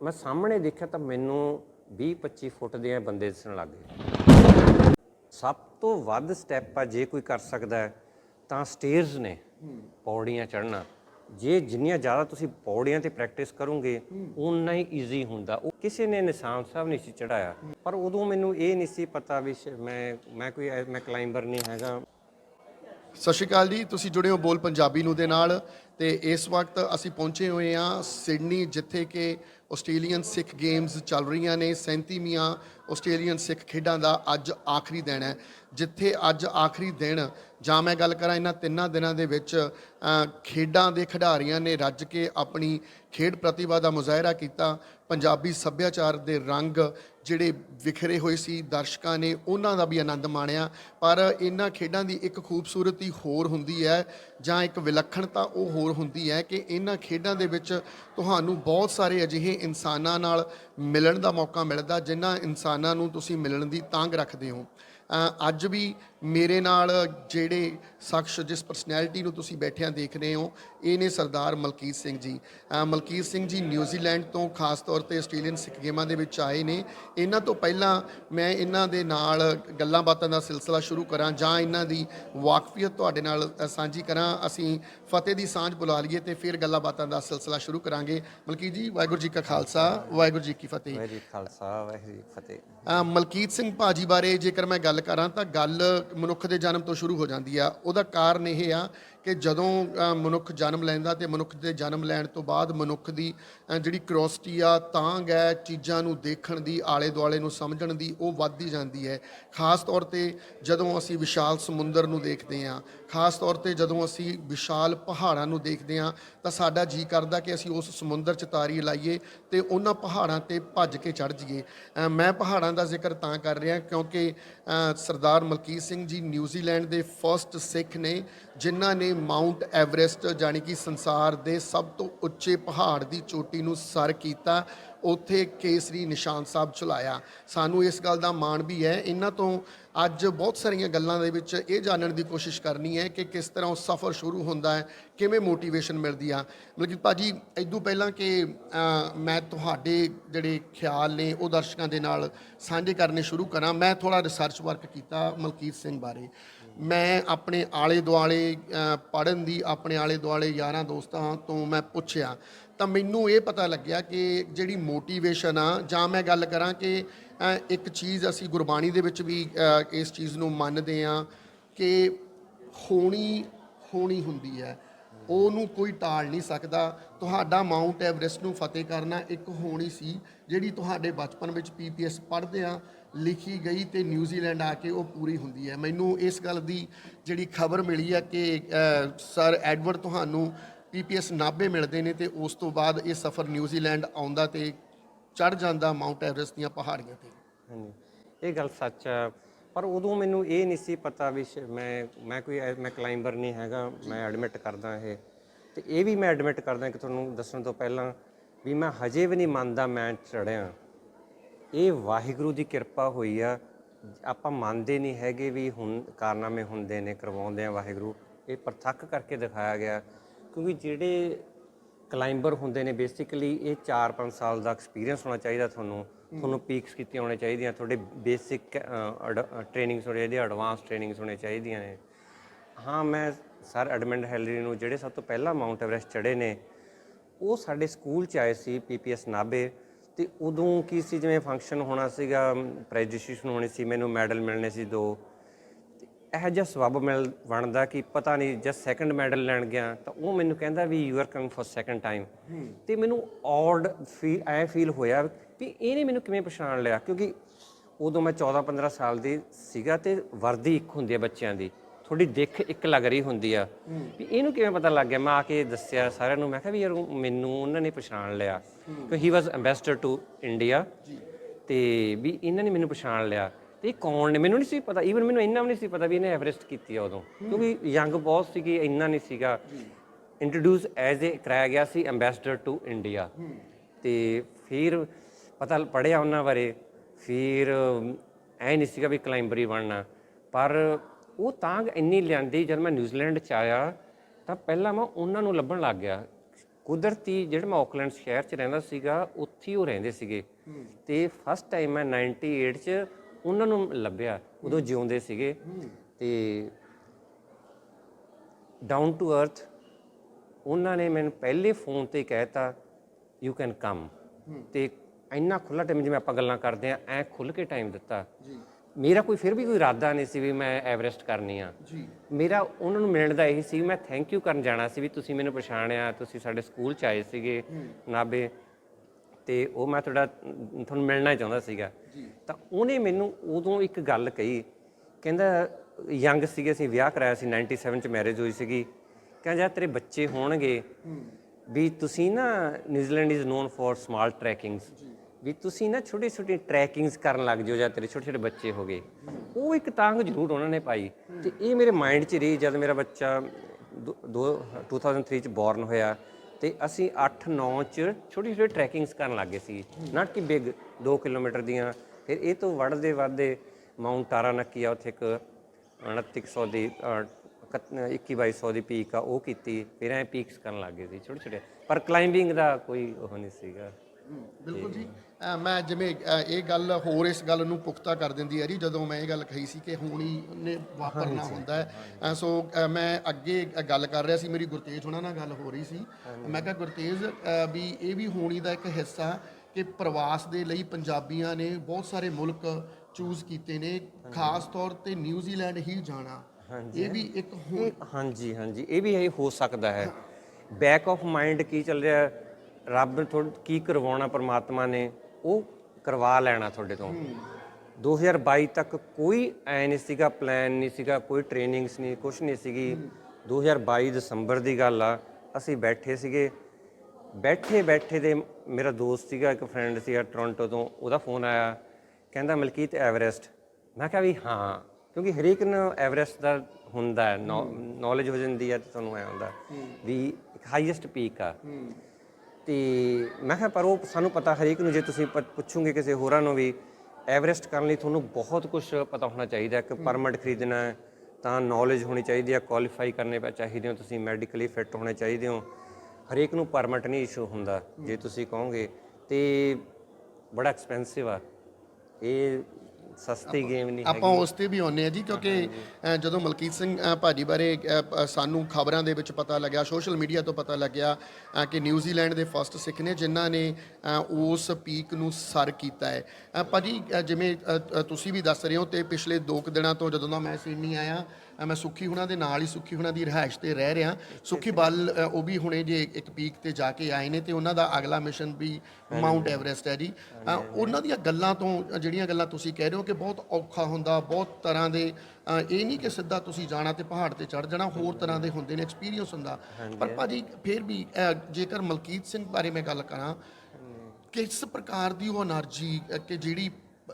ਮੈਂ ਸਾਹਮਣੇ ਦੇਖਿਆ ਤਾਂ ਮੈਨੂੰ 20 25 ਫੁੱਟ ਦੇ ਬੰਦੇ ਦਿਸਣ ਲੱਗ ਗਏ। ਸਭ ਤੋਂ ਵੱਧ ਸਟੈਪ ਆ, ਜੇ ਕੋਈ ਕਰ ਸਕਦਾ ਹੈ, ਤਾਂ ਸਟੇਅਰਸ ਨੇ ਪੌੜੀਆਂ ਚੜ੍ਹਨਾ। ਜੇ ਜਿੰਨੀਆਂ ਜ਼ਿਆਦਾ ਤੁਸੀਂ ਪੌੜੀਆਂ ਤੇ ਪ੍ਰੈਕਟਿਸ ਕਰੋਗੇ ਉਨਾ ਹੀ ਈਜ਼ੀ ਹੁੰਦਾ। ਉਹ ਕਿਸੇ ਨੇ ਨਿਸ਼ਾਨ ਸਾਹਿਬ ਨਹੀਂ ਸੀ ਚੜਾਇਆ ਪਰ ਉਦੋਂ ਮੈਨੂੰ ਇਹ ਨਹੀਂ ਸੀ ਪਤਾ ਵੀ ਮੈਂ ਮੈਂ ਕੋਈ ਮੈਂ ਕਲਾਈਂਬਰ ਨਹੀਂ ਹੈਗਾ। ਸਤਿ ਸ਼੍ਰੀ ਅਕਾਲ ਜੀ, ਤੁਸੀਂ ਜੁੜੇ ਹੋ ਬੋਲ ਪੰਜਾਬੀ ਨੂੰ ਦੇ ਨਾਲ ਤੇ ਇਸ ਵਕਤ ਅਸੀਂ ਪਹੁੰਚੇ ਹੋਏ ਹਾਂ ਸਿਡਨੀ, ਜਿੱਥੇ ਕਿ ਆਸਟ੍ਰੇਲੀਅਨ ਸਿੱਖ ਗੇਮਸ ਚੱਲ ਰਹੀਆਂ ਨੇ 37ਵੀਆਂ ਆਸਟ੍ਰੇਲੀਅਨ ਸਿੱਖ ਖੇਡਾਂ ਦਾ ਅੱਜ ਆਖਰੀ ਦਿਨ ਹੈ। ਜਿੱਥੇ ਅੱਜ ਆਖਰੀ ਦਿਨ, ਜਾਂ ਮੈਂ ਗੱਲ ਕਰਾਂ ਇਹਨਾਂ ਤਿੰਨਾਂ ਦਿਨਾਂ ਦੇ ਵਿੱਚ ਖੇਡਾਂ ਦੇ ਖਿਡਾਰੀਆਂ ਨੇ ਰੱਜ ਕੇ ਆਪਣੀ ਖੇਡ ਪ੍ਰਤਿਭਾ ਦਾ ਮੁਜ਼ਾਹਰਾ ਕੀਤਾ। ਪੰਜਾਬੀ ਸੱਭਿਆਚਾਰ ਦੇ ਰੰਗ ਜਿਹੜੇ ਵਿਖਰੇ ਹੋਏ ਸੀ, ਦਰਸ਼ਕਾਂ ਨੇ ਉਹਨਾਂ ਦਾ ਵੀ ਆਨੰਦ ਮਾਣਿਆ। ਪਰ ਇਹਨਾਂ ਖੇਡਾਂ ਦੀ ਇੱਕ ਖੂਬਸੂਰਤੀ ਹੋਰ ਹੁੰਦੀ ਹੈ ਜਾਂ ਇੱਕ ਵਿਲੱਖਣਤਾ ਉਹ ਹੋਰ ਹੁੰਦੀ ਹੈ ਕਿ ਇਹਨਾਂ ਖੇਡਾਂ ਦੇ ਵਿੱਚ ਤੁਹਾਨੂੰ ਬਹੁਤ ਸਾਰੇ ਅਜਿਹੇ ਇਨਸਾਨਾਂ ਨਾਲ ਮਿਲਣ ਦਾ ਮੌਕਾ ਮਿਲਦਾ, ਜਿਨ੍ਹਾਂ ਇਨਸਾਨਾਂ ਨੂੰ ਤੁਸੀਂ ਮਿਲਣ ਦੀ ਤਾਂਗ ਰੱਖਦੇ ਹੋ। ਅੱਜ ਵੀ ਮੇਰੇ ਨਾਲ ਜਿਹੜੇ ਸ਼ਖਸ ਜਿਸ ਪਰਸਨੈਲਿਟੀ ਨੂੰ ਤੁਸੀਂ ਬੈਠਿਆਂ ਦੇਖ ਰਹੇ ਹੋ ਇਹ ਨੇ ਸਰਦਾਰ ਮਲਕੀਤ ਸਿੰਘ ਜੀ। ਮਲਕੀਤ ਸਿੰਘ ਜੀ ਨਿਊਜ਼ੀਲੈਂਡ ਤੋਂ ਖਾਸ ਤੌਰ ਤੇ ਆਸਟ੍ਰੇਲੀਅਨ ਸਿੱਖ ਗੇਮਾਂ ਦੇ ਵਿੱਚ ਆਏ ਨੇ। ਇਹਨਾਂ ਤੋਂ ਪਹਿਲਾਂ ਮੈਂ ਇਹਨਾਂ ਦੇ ਨਾਲ ਗੱਲਾਂ ਬਾਤਾਂ ਦਾ ਸਿਲਸਿਲਾ ਸ਼ੁਰੂ ਕਰਾਂ ਜਾਂ ਇਹਨਾਂ ਦੀ ਵਾਕਫੀਅਤ ਤੁਹਾਡੇ ਨਾਲ ਸਾਂਝੀ ਕਰਾਂ। ਅਸੀਂ ਫਤਿਹ ਦੀ ਸਾਂਝ ਬੁਲਾ ਲਈਏ ਤੇ ਫਿਰ ਗੱਲਾਂ ਬਾਤਾਂ ਦਾ ਸਿਲਸਿਲਾ ਸ਼ੁਰੂ ਕਰਾਂਗੇ। ਮਲਕੀਤ ਜੀ ਵਾਹਿਗੁਰੂ ਜੀ ਕਾ ਖਾਲਸਾ ਵਾਹਿਗੁਰੂ ਜੀ ਕੀ ਫਤਿਹ। ਵਾਹਿਗੁਰੂ ਜੀ ਖਾਲਸਾ ਵਾਹਿਗੁਰੂ ਜੀ ਫਤਿਹ। ਮਲਕੀਤ ਸਿੰਘ ਭਾਜੀ ਬਾਰੇ ਜੇਕਰ ਮੈਂ ਗੱਲ ਕਰਾਂ ਤਾਂ ਗੱਲ ਮਨੁੱਖ ਦੇ ਜਨਮ ਤੋਂ ਸ਼ੁਰੂ ਹੋ ਜਾਂਦੀ ਆ। ਉਹਦਾ ਕਾਰਨ ਇਹ ਆ ਕਿ ਜਦੋਂ ਮਨੁੱਖ ਜਨਮ ਲੈਂਦਾ ਤੇ ਮਨੁੱਖ ਦੇ ਜਨਮ ਲੈਣ ਤੋਂ ਬਾਅਦ ਮਨੁੱਖ ਦੀ ਜਿਹੜੀ ਕਰੋਸਟੀ ਆ ਤਾਂਗ ਹੈ ਚੀਜ਼ਾਂ ਨੂੰ ਦੇਖਣ ਦੀ ਆਲੇ ਦੁਆਲੇ ਨੂੰ ਸਮਝਣ ਦੀ, ਉਹ ਵੱਧਦੀ ਜਾਂਦੀ ਹੈ। ਖਾਸ ਤੌਰ ਤੇ ਜਦੋਂ ਅਸੀਂ ਵਿਸ਼ਾਲ ਸਮੁੰਦਰ ਨੂੰ ਦੇਖਦੇ ਹਾਂ, ਖਾਸ ਤੌਰ ਤੇ ਜਦੋਂ ਅਸੀਂ ਵਿਸ਼ਾਲ ਪਹਾੜਾਂ ਨੂੰ ਦੇਖਦੇ ਹਾਂ, ਤਾਂ ਸਾਡਾ ਜੀ ਕਰਦਾ ਕਿ ਅਸੀਂ ਉਸ ਸਮੁੰਦਰ 'ਚ ਤਾਰੀ ਲਾਈਏ ਤੇ ਉਹਨਾਂ ਪਹਾੜਾਂ ਤੇ ਭੱਜ ਕੇ ਚੜ ਜਾਈਏ। ਮੈਂ ਪਹਾੜਾਂ ਦਾ ਜ਼ਿਕਰ ਤਾਂ ਕਰ ਰਿਹਾ ਕਿਉਂਕਿ ਸਰਦਾਰ ਮਲਕੀਤ ਸਿੰਘ ਜੀ ਨਿਊਜ਼ੀਲੈਂਡ ਦੇ ਫਰਸਟ ਸਿੱਖ ਨੇ ਜਿਨ੍ਹਾਂ ਨੇ ਮਾਊਂਟ ਐਵਰੈਸਟ ਜਾਣੀ ਕਿ ਸੰਸਾਰ ਦੇ ਸਭ ਤੋਂ ਉੱਚੇ ਪਹਾੜ ਦੀ ਚੋਟੀ ਨੂੰ ਸਰ ਕੀਤਾ, ਉੱਥੇ ਕੇਸਰੀ ਨਿਸ਼ਾਨ ਸਾਹਿਬ ਚਲਾਇਆ। ਸਾਨੂੰ ਇਸ ਗੱਲ ਦਾ ਮਾਣ ਵੀ ਹੈ। ਇਹਨਾਂ ਤੋਂ ਅੱਜ ਬਹੁਤ ਸਾਰੀਆਂ ਗੱਲਾਂ ਦੇ ਵਿੱਚ ਇਹ ਜਾਣਨ ਦੀ ਕੋਸ਼ਿਸ਼ ਕਰਨੀ ਹੈ ਕਿ ਕਿਸ ਤਰ੍ਹਾਂ ਉਹ ਸਫ਼ਰ ਸ਼ੁਰੂ ਹੁੰਦਾ ਹੈ, ਕਿਵੇਂ ਮੋਟੀਵੇਸ਼ਨ ਮਿਲਦੀ ਆ। ਮਤਲਬ ਕਿ ਭਾਜੀ ਇਦੋਂ ਪਹਿਲਾਂ ਕਿ ਮੈਂ ਤੁਹਾਡੇ ਜਿਹੜੇ ਖਿਆਲ ਨੇ ਉਹ ਦਰਸ਼ਕਾਂ ਦੇ ਨਾਲ ਸਾਂਝੇ ਕਰਨੇ ਸ਼ੁਰੂ ਕਰਾਂ। ਮੈਂ ਥੋੜਾ ਰਿਸਰਚ ਵਰਕ ਕੀਤਾ ਮਲਕੀਤ ਸਿੰਘ ਬਾਰੇ। ਮੈਂ ਆਪਣੇ ਆਲੇ ਦੁਆਲੇ ਪੜਨ ਦੀ ਆਪਣੇ ਆਲੇ ਦੁਆਲੇ ਯਾਰਾਂ ਦੋਸਤਾਂ ਤੋਂ ਮੈਂ ਪੁੱਛਿਆ, ਤਾਂ ਮੈਨੂੰ ਇਹ ਪਤਾ ਲੱਗਿਆ ਕਿ ਜਿਹੜੀ ਮੋਟੀਵੇਸ਼ਨ ਆ, ਜਾਂ ਮੈਂ ਗੱਲ ਕਰਾਂ ਕਿ ਇੱਕ ਚੀਜ਼ ਅਸੀਂ ਗੁਰਬਾਣੀ ਦੇ ਵਿੱਚ ਵੀ ਇਸ ਚੀਜ਼ ਨੂੰ ਮੰਨਦੇ ਆ ਕਿ ਹੋਣੀ ਹੋਣੀ ਹੁੰਦੀ ਹੈ। ਉਹਨੂੰ ਕੋਈ ਟਾਲ ਨਹੀਂ ਸਕਦਾ। ਤੁਹਾਡਾ ਮਾਊਂਟ ਐਵਰੈਸਟ ਨੂੰ ਫਤਿਹ ਕਰਨਾ ਇੱਕ ਹੋਣੀ ਸੀ, ਜਿਹੜੀ ਤੁਹਾਡੇ ਬਚਪਨ ਵਿੱਚ ਪੀਪੀਐਸ ਪੜ੍ਹਦੇ ਆ ਲਿਖੀ ਗਈ ਤੇ ਨਿਊਜ਼ੀਲੈਂਡ ਆ ਕੇ ਉਹ ਪੂਰੀ ਹੁੰਦੀ ਹੈ। ਮੈਨੂੰ ਇਸ ਗੱਲ ਦੀ ਜਿਹੜੀ ਖਬਰ ਮਿਲੀ ਹੈ ਕਿ ਸਰ ਐਡਵਰਡ ਤੁਹਾਨੂੰ ਪੀਪੀਐਸ ਨਾਭੇ ਮਿਲਦੇ ਨੇ ਤੇ ਉਸ ਤੋਂ ਬਾਅਦ ਇਹ ਸਫ਼ਰ ਨਿਊਜ਼ੀਲੈਂਡ ਆਉਂਦਾ ਤੇ ਚੜ ਜਾਂਦਾ ਮਾਊਂਟ ਐਵਰੈਸਟ ਦੀਆਂ ਪਹਾੜੀਆਂ ਤੇ। ਹਾਂਜੀ। ਇਹ ਗੱਲ ਸੱਚ ਆ, ਪਰ ਉਦੋਂ ਮੈਨੂੰ ਇਹ ਨਹੀਂ ਸੀ ਪਤਾ ਵੀ ਮੈਂ ਮੈਂ ਕੋਈ ਐ- ਮੈਂ ਕਲਾਈਂਬਰ ਨਹੀਂ ਹੈਗਾ, ਮੈਂ ਐਡਮਿਟ ਕਰਦਾ ਇਹ। ਤੇ ਇਹ ਵੀ ਮੈਂ ਐਡਮਿਟ ਕਰਦਾ ਕਿ ਤੁਹਾਨੂੰ ਦੱਸਣ ਤੋਂ ਪਹਿਲਾਂ ਵੀ ਮੈਂ ਹਜੇ ਵੀ ਨਹੀਂ ਮੰਨਦਾ ਮੈਂ ਚੜਿਆ ਇਹ ਵਾਹਿਗੁਰੂ ਦੀ ਕਿਰਪਾ ਹੋਈ ਆ। ਆਪਾਂ ਮੰਨਦੇ ਨਹੀਂ ਹੈਗੇ ਵੀ ਹੁਣ ਕਾਰਨਾਮੇ ਹੁੰਦੇ ਨੇ, ਕਰਵਾਉਂਦੇ ਆ ਵਾਹਿਗੁਰੂ। ਇਹ ਪ੍ਰਤੱਖ ਕਰਕੇ ਦਿਖਾਇਆ ਗਿਆ। ਕਿਉਂਕਿ ਜਿਹੜੇ ਕਲਾਈਂਬਰ ਹੁੰਦੇ ਨੇ, ਬੇਸਿਕਲੀ ਇਹ 4-5 ਸਾਲ ਦਾ ਐਕਸਪੀਰੀਅੰਸ ਹੋਣਾ ਚਾਹੀਦਾ ਤੁਹਾਨੂੰ। ਤੁਹਾਨੂੰ ਪੀਕਸ ਕੀਤੀਆਂ ਹੋਣੀਆਂ ਚਾਹੀਦੀਆਂ। ਤੁਹਾਡੇ ਬੇਸਿਕ ਟ੍ਰੇਨਿੰਗਸ ਹੋਣੀ ਚਾਹੀਦੀਆਂ, ਐਡਵਾਂਸ ਟ੍ਰੇਨਿੰਗਸ ਹੋਣੀਆਂ ਚਾਹੀਦੀਆਂ ਨੇ। ਹਾਂ, ਮੈਂ ਸਰ ਐਡਮੰਡ ਹੈਲਰੀ ਨੂੰ, ਜਿਹੜੇ ਸਭ ਤੋਂ ਪਹਿਲਾਂ ਮਾਊਂਟ ਐਵਰੈਸਟ ਚੜ੍ਹੇ ਨੇ, ਉਹ ਸਾਡੇ ਸਕੂਲ ਚ ਆਏ ਸੀ ਪੀਪੀਐਸ ਨਾਭੇ। ਤੇ ਉਦੋਂ ਕੀ ਸੀ? ਜਿਵੇਂ ਫੰਕਸ਼ਨ ਹੋਣਾ ਸੀਗਾ ਪ੍ਰੈਜੀਸਟ੍ਰੇਸ਼ਨ ਹੋਣੀ ਸੀ ਮੈਨੂੰ ਮੈਡਲ ਮਿਲਣੇ ਸੀ ਦੋ। ਇਹੋ ਜਿਹਾ ਸਬਬ ਮਿਲ ਬਣਦਾ ਕਿ ਪਤਾ ਨਹੀਂ ਜਦ ਸੈਕੰਡ ਮੈਡਲ ਲੈਣ ਗਿਆ ਤਾਂ ਉਹ ਮੈਨੂੰ ਕਹਿੰਦਾ ਵੀ you are coming for second time ਤੇ ਮੈਨੂੰ ਔਡ ਫੀਲ ਐ ਫੀਲ ਹੋਇਆ ਵੀ ਇਹਨੇ ਮੈਨੂੰ ਕਿਵੇਂ ਪਛਾਣ ਲਿਆ? ਕਿਉਂਕਿ ਉਦੋਂ ਮੈਂ 14 15 ਸਾਲ ਦੀ ਸੀਗਾ ਤੇ ਵਰਦੀ ਇੱਕ ਹੁੰਦੀ ਹੈ ਬੱਚਿਆਂ ਦੀ। ਥੋੜੀ ਦਿੱਖ ਇੱਕ ਲੱਗ ਰਹੀ ਹੁੰਦੀ ਆ। ਵੀ ਇਹਨੂੰ ਕਿਵੇਂ ਪਤਾ ਲੱਗ ਗਿਆ? ਮੈਂ ਆ ਕੇ ਦੱਸਿਆ ਸਾਰਿਆਂ ਨੂੰ ਮੈਂ ਕਿਹਾ ਵੀ ਯਾਰ ਮੈਨੂੰ ਉਹਨਾਂ ਨੇ ਪਛਾਣ ਲਿਆ। ਕਿ he was ambassador to India ਤੇ ਵੀ ਇਹਨਾਂ ਨੇ ਮੈਨੂੰ ਪਛਾਣ ਲਿਆ। ਤੇ ਇਹ ਕੌਣ ਨੇ? ਮੈਨੂੰ ਨਹੀਂ ਸੀ ਪਤਾ। ਈਵਨ ਮੈਨੂੰ ਇੰਨਾ ਵੀ ਨਹੀਂ ਸੀ ਪਤਾ ਵੀ ਇਹਨੇ ਐਵਰੈਸਟ ਕੀਤੀ ਆ ਉਦੋਂ। ਕਿਉਂਕਿ ਯੰਗ ਬਹੁਤ ਸੀਗੀ ਇੰਨਾ ਨਹੀਂ ਸੀਗਾ। ਇੰਟਰੋਡਿਊਸ ਐਜ਼ ਏ ਕਰਾਇਆ ਗਿਆ ਸੀ ਐਮਬੈਸਡਰ ਟੂ ਇੰਡੀਆ ਤੇ ਫਿਰ ਪਤਾ ਪੜਿਆ ਉਹਨਾਂ ਬਾਰੇ। ਫਿਰ ਐ ਨਹੀਂ ਸੀਗਾ ਵੀ ਕਲਾਈਂਬਰ ਬਣਨਾ। ਪਰ ਉਹ ਤਾਂ ਇੰਨੀ ਲਿਆਂਦੀ ਜਦ ਮੈਂ ਨਿਊਜ਼ੀਲੈਂਡ ਚ ਆਇਆ ਤਾਂ ਪਹਿਲਾਂ ਮੈਂ ਉਹਨਾਂ ਨੂੰ ਲੱਭਣ ਲੱਗ ਗਿਆ। ਕੁਦਰਤੀ ਜਿਹੜਾ ਮੈਂ ਆਕਲੈਂਡ ਸ਼ਹਿਰ 'ਚ ਰਹਿੰਦਾ ਸੀਗਾ ਉੱਥੇ ਉਹ ਰਹਿੰਦੇ ਸੀਗੇ। ਤੇ ਫਸਟ ਟਾਈਮ ਮੈਂ 98 'ਚ ਉਹਨਾਂ ਨੂੰ ਲੱਭਿਆ ਉਦੋਂ ਜਿਉਂਦੇ ਸੀਗੇ। ਤੇ ਡਾਊਨ ਟੂ ਅਰਥ ਉਹਨਾਂ ਨੇ ਮੈਨੂੰ ਪਹਿਲੇ ਫੋਨ ਤੇ ਕਹਿਤਾ ਯੂ ਕੈਨ ਕਮ ਤੇ ਇੰਨਾ ਖੁੱਲਾ ਟਾਈਮ ਜਿਵੇਂ ਆਪਾਂ ਗੱਲਾਂ ਕਰਦੇ ਆ ਐ ਖੁੱਲ ਕੇ ਟਾਈਮ ਦਿੱਤਾ। ਜੀ। ਮੇਰਾ ਕੋਈ ਫਿਰ ਵੀ ਕੋਈ ਇਰਾਦਾ ਨਹੀਂ ਸੀ ਵੀ ਮੈਂ ਐਵਰੈਸਟ ਕਰਨੀ ਆ। ਜੀ। ਮੇਰਾ ਉਹਨਾਂ ਨੂੰ ਮਿਲਣ ਦਾ ਇਹੀ ਸੀ ਮੈਂ ਥੈਂਕ ਯੂ ਕਰਨ ਜਾਣਾ ਸੀ ਵੀ ਤੁਸੀਂ ਮੈਨੂੰ ਪਛਾਣਿਆ ਤੁਸੀਂ ਸਾਡੇ ਸਕੂਲ ਚ ਆਏ ਸੀਗੇ ਨਾਬੇ ਤੇ ਉਹ ਮੈਂ ਤੁਹਾਡਾ ਤੁਹਾਨੂੰ ਮਿਲਣਾ ਚਾਹੁੰਦਾ ਸੀਗਾ। ਤਾਂ ਉਹਨੇ ਮੈਨੂੰ ਉਦੋਂ ਇੱਕ ਗੱਲ ਕਹੀ ਕਹਿੰਦਾ ਯੰਗ ਸੀਗੇ ਅਸੀਂ ਵਿਆਹ ਕਰਾਇਆ ਸੀ 97 ਚ ਮੈਰਿਜ ਹੋਈ ਸੀਗੀ। ਕਹਿੰਦਾ ਜਦ ਤੇਰੇ ਬੱਚੇ ਹੋਣਗੇ ਵੀ ਤੁਸੀਂ ਨਾ New Zealand is known for small trekkings ਵੀ ਤੁਸੀਂ ਨਾ ਛੋਟੀ ਛੋਟੀ ਟਰੈਕਿੰਗਸ ਕਰਨ ਲੱਗ ਜਿਓ ਜਾਂ ਤੇਰੇ ਛੋਟੇ ਛੋਟੇ ਬੱਚੇ ਹੋਗੇ ਉਹ ਇੱਕ ਤਾਂਗ ਜ਼ਰੂਰ ਉਹਨਾਂ ਨੇ ਪਾਈ। ਤੇ ਇਹ ਮੇਰੇ ਮਾਈਂਡ 'ਚ ਰਹੀ ਜਦ ਮੇਰਾ ਬੱਚਾ ਦੋ- ਦੋ 2003 ਚ ਬੋਰਨ ਹੋਇਆ ਤੇ ਅਸੀਂ 8 9 ਚ ਛੋਟੀ ਛੋਟੀ ਟਰੈਕਿੰਗਸ ਕਰਨ ਲੱਗੇ ਸੀ। ਨਾਟ ਕਿ ਬਿਗ 2 ਕਿਲੋਮੀਟਰ ਦੀਆਂ। ਫਿਰ ਇਹ ਤੋਂ ਵੱਧਦੇ ਵੱਧਦੇ ਮਾਊਂਟ ਤਾਰਾਨੱਕੀ ਆ ਉੱਥੇ ਇੱਕ 2900 ਦੀ ਅ, ਇਕੱਤ- 21 ਦੀ ਪੀਕ ਆ ਉਹ ਕੀਤੀ। ਫਿਰ ਐ ਪੀਕਸ ਕਰਨ ਲੱਗੇ ਸੀ ਛੋਟੇ ਛੋਟੇ ਪਰ ਕਲਾਈਂਬਿੰਗ ਦਾ ਕੋਈ ਉਹ ਨਹੀਂ ਸੀਗਾ। ਬਿਲਕੁਲ ਜੀ। ਮੈਂ ਜਿਵੇਂ ਇਹ ਗੱਲ ਹੋਰ ਇਸ ਗੱਲ ਨੂੰ ਪੁਖਤਾ ਕਰ ਦਿੰਦੀ ਹੈ ਜੀ ਜਦੋਂ ਮੈਂ ਇਹ ਗੱਲ ਕਹੀ ਸੀ ਕਿ ਹੋਣੀ ਨੇ ਵਾਪਰਨਾ ਹੁੰਦਾ ਹੈ। ਸੋ ਮੈਂ ਅੱਗੇ ਗੱਲ ਕਰ ਰਿਹਾ ਸੀ ਮੇਰੀ ਗੁਰਤੇਜ ਉਹਨਾਂ ਨਾਲ ਗੱਲ ਹੋ ਰਹੀ ਸੀ। ਮੈਂ ਕਿਹਾ ਗੁਰਤੇਜ ਵੀ ਇਹ ਵੀ ਹੋਣੀ ਦਾ ਇੱਕ ਹਿੱਸਾ ਕਿ ਪ੍ਰਵਾਸ ਦੇ ਲਈ ਪੰਜਾਬੀਆਂ ਨੇ ਬਹੁਤ ਸਾਰੇ ਮੁਲਕ ਚੂਜ਼ ਕੀਤੇ ਨੇ ਖਾਸ ਤੌਰ ਤੇ ਨਿਊਜ਼ੀਲੈਂਡ ਹੀ ਜਾਣਾ। ਇਹ ਵੀ ਇੱਕ ਹਾਂਜੀ ਹਾਂਜੀ। ਇਹ ਵੀ ਹੋ ਸਕਦਾ ਹੈ। ਬੈਕ ਆਫ ਮਾਈਂਡ ਕੀ ਚੱਲ ਰਿਹਾ ਹੈ? ਰੱਬ ਤੁਹਾਡੇ ਕੀ ਕਰਵਾਉਣਾ ਪਰਮਾਤਮਾ ਨੇ ਉਹ ਕਰਵਾ ਲੈਣਾ ਤੁਹਾਡੇ ਤੋਂ। 2022 ਤੱਕ ਕੋਈ ਐ ਨਹੀਂ ਸੀਗਾ ਪਲਾਨ ਨਹੀਂ ਸੀਗਾ ਕੋਈ ਟ੍ਰੇਨਿੰਗਸ ਨਹੀਂ ਕੁਝ ਨਹੀਂ ਸੀਗੀ। 2022 ਦਸੰਬਰ ਦੀ ਗੱਲ ਆ ਅਸੀਂ ਬੈਠੇ ਸੀਗੇ। ਬੈਠੇ ਬੈਠੇ ਦੇ ਮੇਰਾ ਦੋਸਤ ਸੀਗਾ ਇੱਕ ਫਰੈਂਡ ਸੀਗਾ ਟੋਰਾਂਟੋ ਤੋਂ ਉਹਦਾ ਫੋਨ ਆਇਆ। ਕਹਿੰਦਾ ਮਲਕੀਤ ਐਵਰੈਸਟ ਮੈਂ ਕਿਹਾ ਵੀ ਹਾਂ ਕਿਉਂਕਿ ਹਰੇਕ ਨੂੰ ਐਵਰੈਸਟ ਦਾ ਹੁੰਦਾ ਹੈ ਨੌਲੇਜ ਹੋ। ਜਾਂਦੀ ਹੈ ਤੇ ਤੁਹਾਨੂੰ ਐ ਹੁੰਦਾ ਵੀ ਇੱਕ ਹਾਈਐਸਟ ਪੀਕ ਆ। ਤੇ ਮੈਂ ਕਿਹਾ ਪਰ ਉਹ ਸਾਨੂੰ ਪਤਾ ਹਰੇਕ ਨੂੰ ਜੇ ਤੁਸੀਂ ਪ- ਪੁੱਛੋਗੇ ਕਿਸੇ ਹੋਰਾਂ ਨੂੰ ਵੀ ਐਵਰੈਸਟ ਕਰਨ ਲਈ ਤੁਹਾਨੂੰ ਬਹੁਤ ਕੁਝ ਪਤਾ ਹੋਣਾ ਚਾਹੀਦਾ ਹੈ ਕਿ ਪਰਮਿਟ ਖਰੀਦਣਾ ਹੈ ਤਾਂ ਨੌਲੇਜ ਹੋਣੀ ਚਾਹੀਦੀ ਹੈ ਕੁਆਲੀਫਾਈ ਕਰਨੇ ਪੈ ਚਾਹੀਦੇ ਹੋ ਤੁਸੀਂ ਮੈਡੀਕਲੀ ਫਿੱਟ ਹੋਣੇ ਚਾਹੀਦੇ ਹੋ। ਹਰੇਕ ਨੂੰ ਪਰਮਿਟ ਨਹੀਂ ਇਸ਼ੂ ਹੁੰਦਾ ਜੇ ਤੁਸੀਂ ਕਹੋਗੇ। ਤੇ ਬੜਾ ਐਕਸਪੈਂਸਿਵ ਆ। ਇਹ ਸਸਤੀ ਗੇਮ ਨਹੀਂ ਆਪਾਂ ਉਸ ਤੇ ਵੀ ਆਉਂਦੇ ਆ ਜੀ ਕਿਉਂਕਿ ਅ, ਜਦੋਂ ਮਲਕੀਤ ਸਿੰਘ ਅ, ਭਾਜੀ ਬਾਰੇ ਅ, ਪ- ਸਾਨੂੰ ਖਬਰਾਂ ਦੇ ਵਿੱਚ ਪਤਾ ਲੱਗਿਆ ਸੋਸ਼ਲ ਮੀਡੀਆ ਤੋਂ ਪਤਾ ਲੱਗਿਆ ਅ, ਕਿ ਨਿਊਜ਼ੀਲੈਂਡ ਦੇ ਫਸਟ ਸਿੱਖ ਨੇ ਜਿਨ੍ਹਾਂ ਨੇ ਅ, ਉਸ ਪੀਕ ਨੂੰ ਸਰ ਕੀਤਾ ਹੈ। ਅ, ਭਾਜੀ ਅ, ਜਿਵੇਂ ਅ, ਅ, ਤੁਸੀਂ ਵੀ ਦੱਸ ਰਹੇ ਹੋ ਤੇ ਪਿਛਲੇ 2 ਕੁ ਦਿਨਾਂ ਤੋਂ ਜਦੋਂ ਦਾ ਮੈਂ ਸਿਡਨੀ ਆਇਆ ਮੈਂ ਸੁਖੀ ਹੁਣਾਂ ਦੇ ਨਾਲ ਹੀ ਸੁੱਖੀ ਹੁਣਾਂ ਦੀ ਰਹਿائش ਤੇ ਰਹਿ ਰਿਹਾ। ਸੁੱਖੀ ਬਲ ਉਹ ਵੀ ਹੁਣੇ ਜੇ ਇੱਕ ਪੀਕ ਤੇ ਜਾ ਕੇ ਆਏ ਨੇ ਤੇ ਉਹਨਾਂ ਦਾ ਅਗਲਾ ਮਿਸ਼ਨ ਵੀ ਮਾਊਂਟ ਐਵਰੈਸਟ ਹੈ ਜੀ। ਉਹਨਾਂ ਦੀਆਂ ਗੱਲਾਂ ਤੋਂ ਜਿਹੜੀਆਂ ਗੱਲਾਂ ਤੁਸੀਂ ਕਹਿ ਰਹੇ ਹੋ ਕਿ ਬਹੁਤ ਔਖਾ ਹੁੰਦਾ ਬਹੁਤ ਤਰ੍ਹਾਂ ਦੇ ਇਹ ਨਹੀਂ ਕਿ ਸਿੱਧਾ ਤੁਸੀਂ ਜਾਣਾ ਤੇ ਪਹਾੜ ਤੇ ਚੜ ਜਾਣਾ ਹੋਰ ਤਰ੍ਹਾਂ ਦੇ ਹੁੰਦੇ ਨੇ ਐਕਸਪੀਰੀਅੰਸ ਹੁੰਦਾ। ਪਰ ਭਾਜੀ ਫਿਰ ਵੀ ਜੇਕਰ ਮਲਕੀਤ ਸਿੰਘ ਬਾਰੇ ਮੈਂ ਗੱਲ ਕਰਾਂ ਕਿਸ ਪ੍ਰਕਾਰ ਦੀ ਉਹ એનર્ਜੀ ਕਿ ਜਿਹੜੀ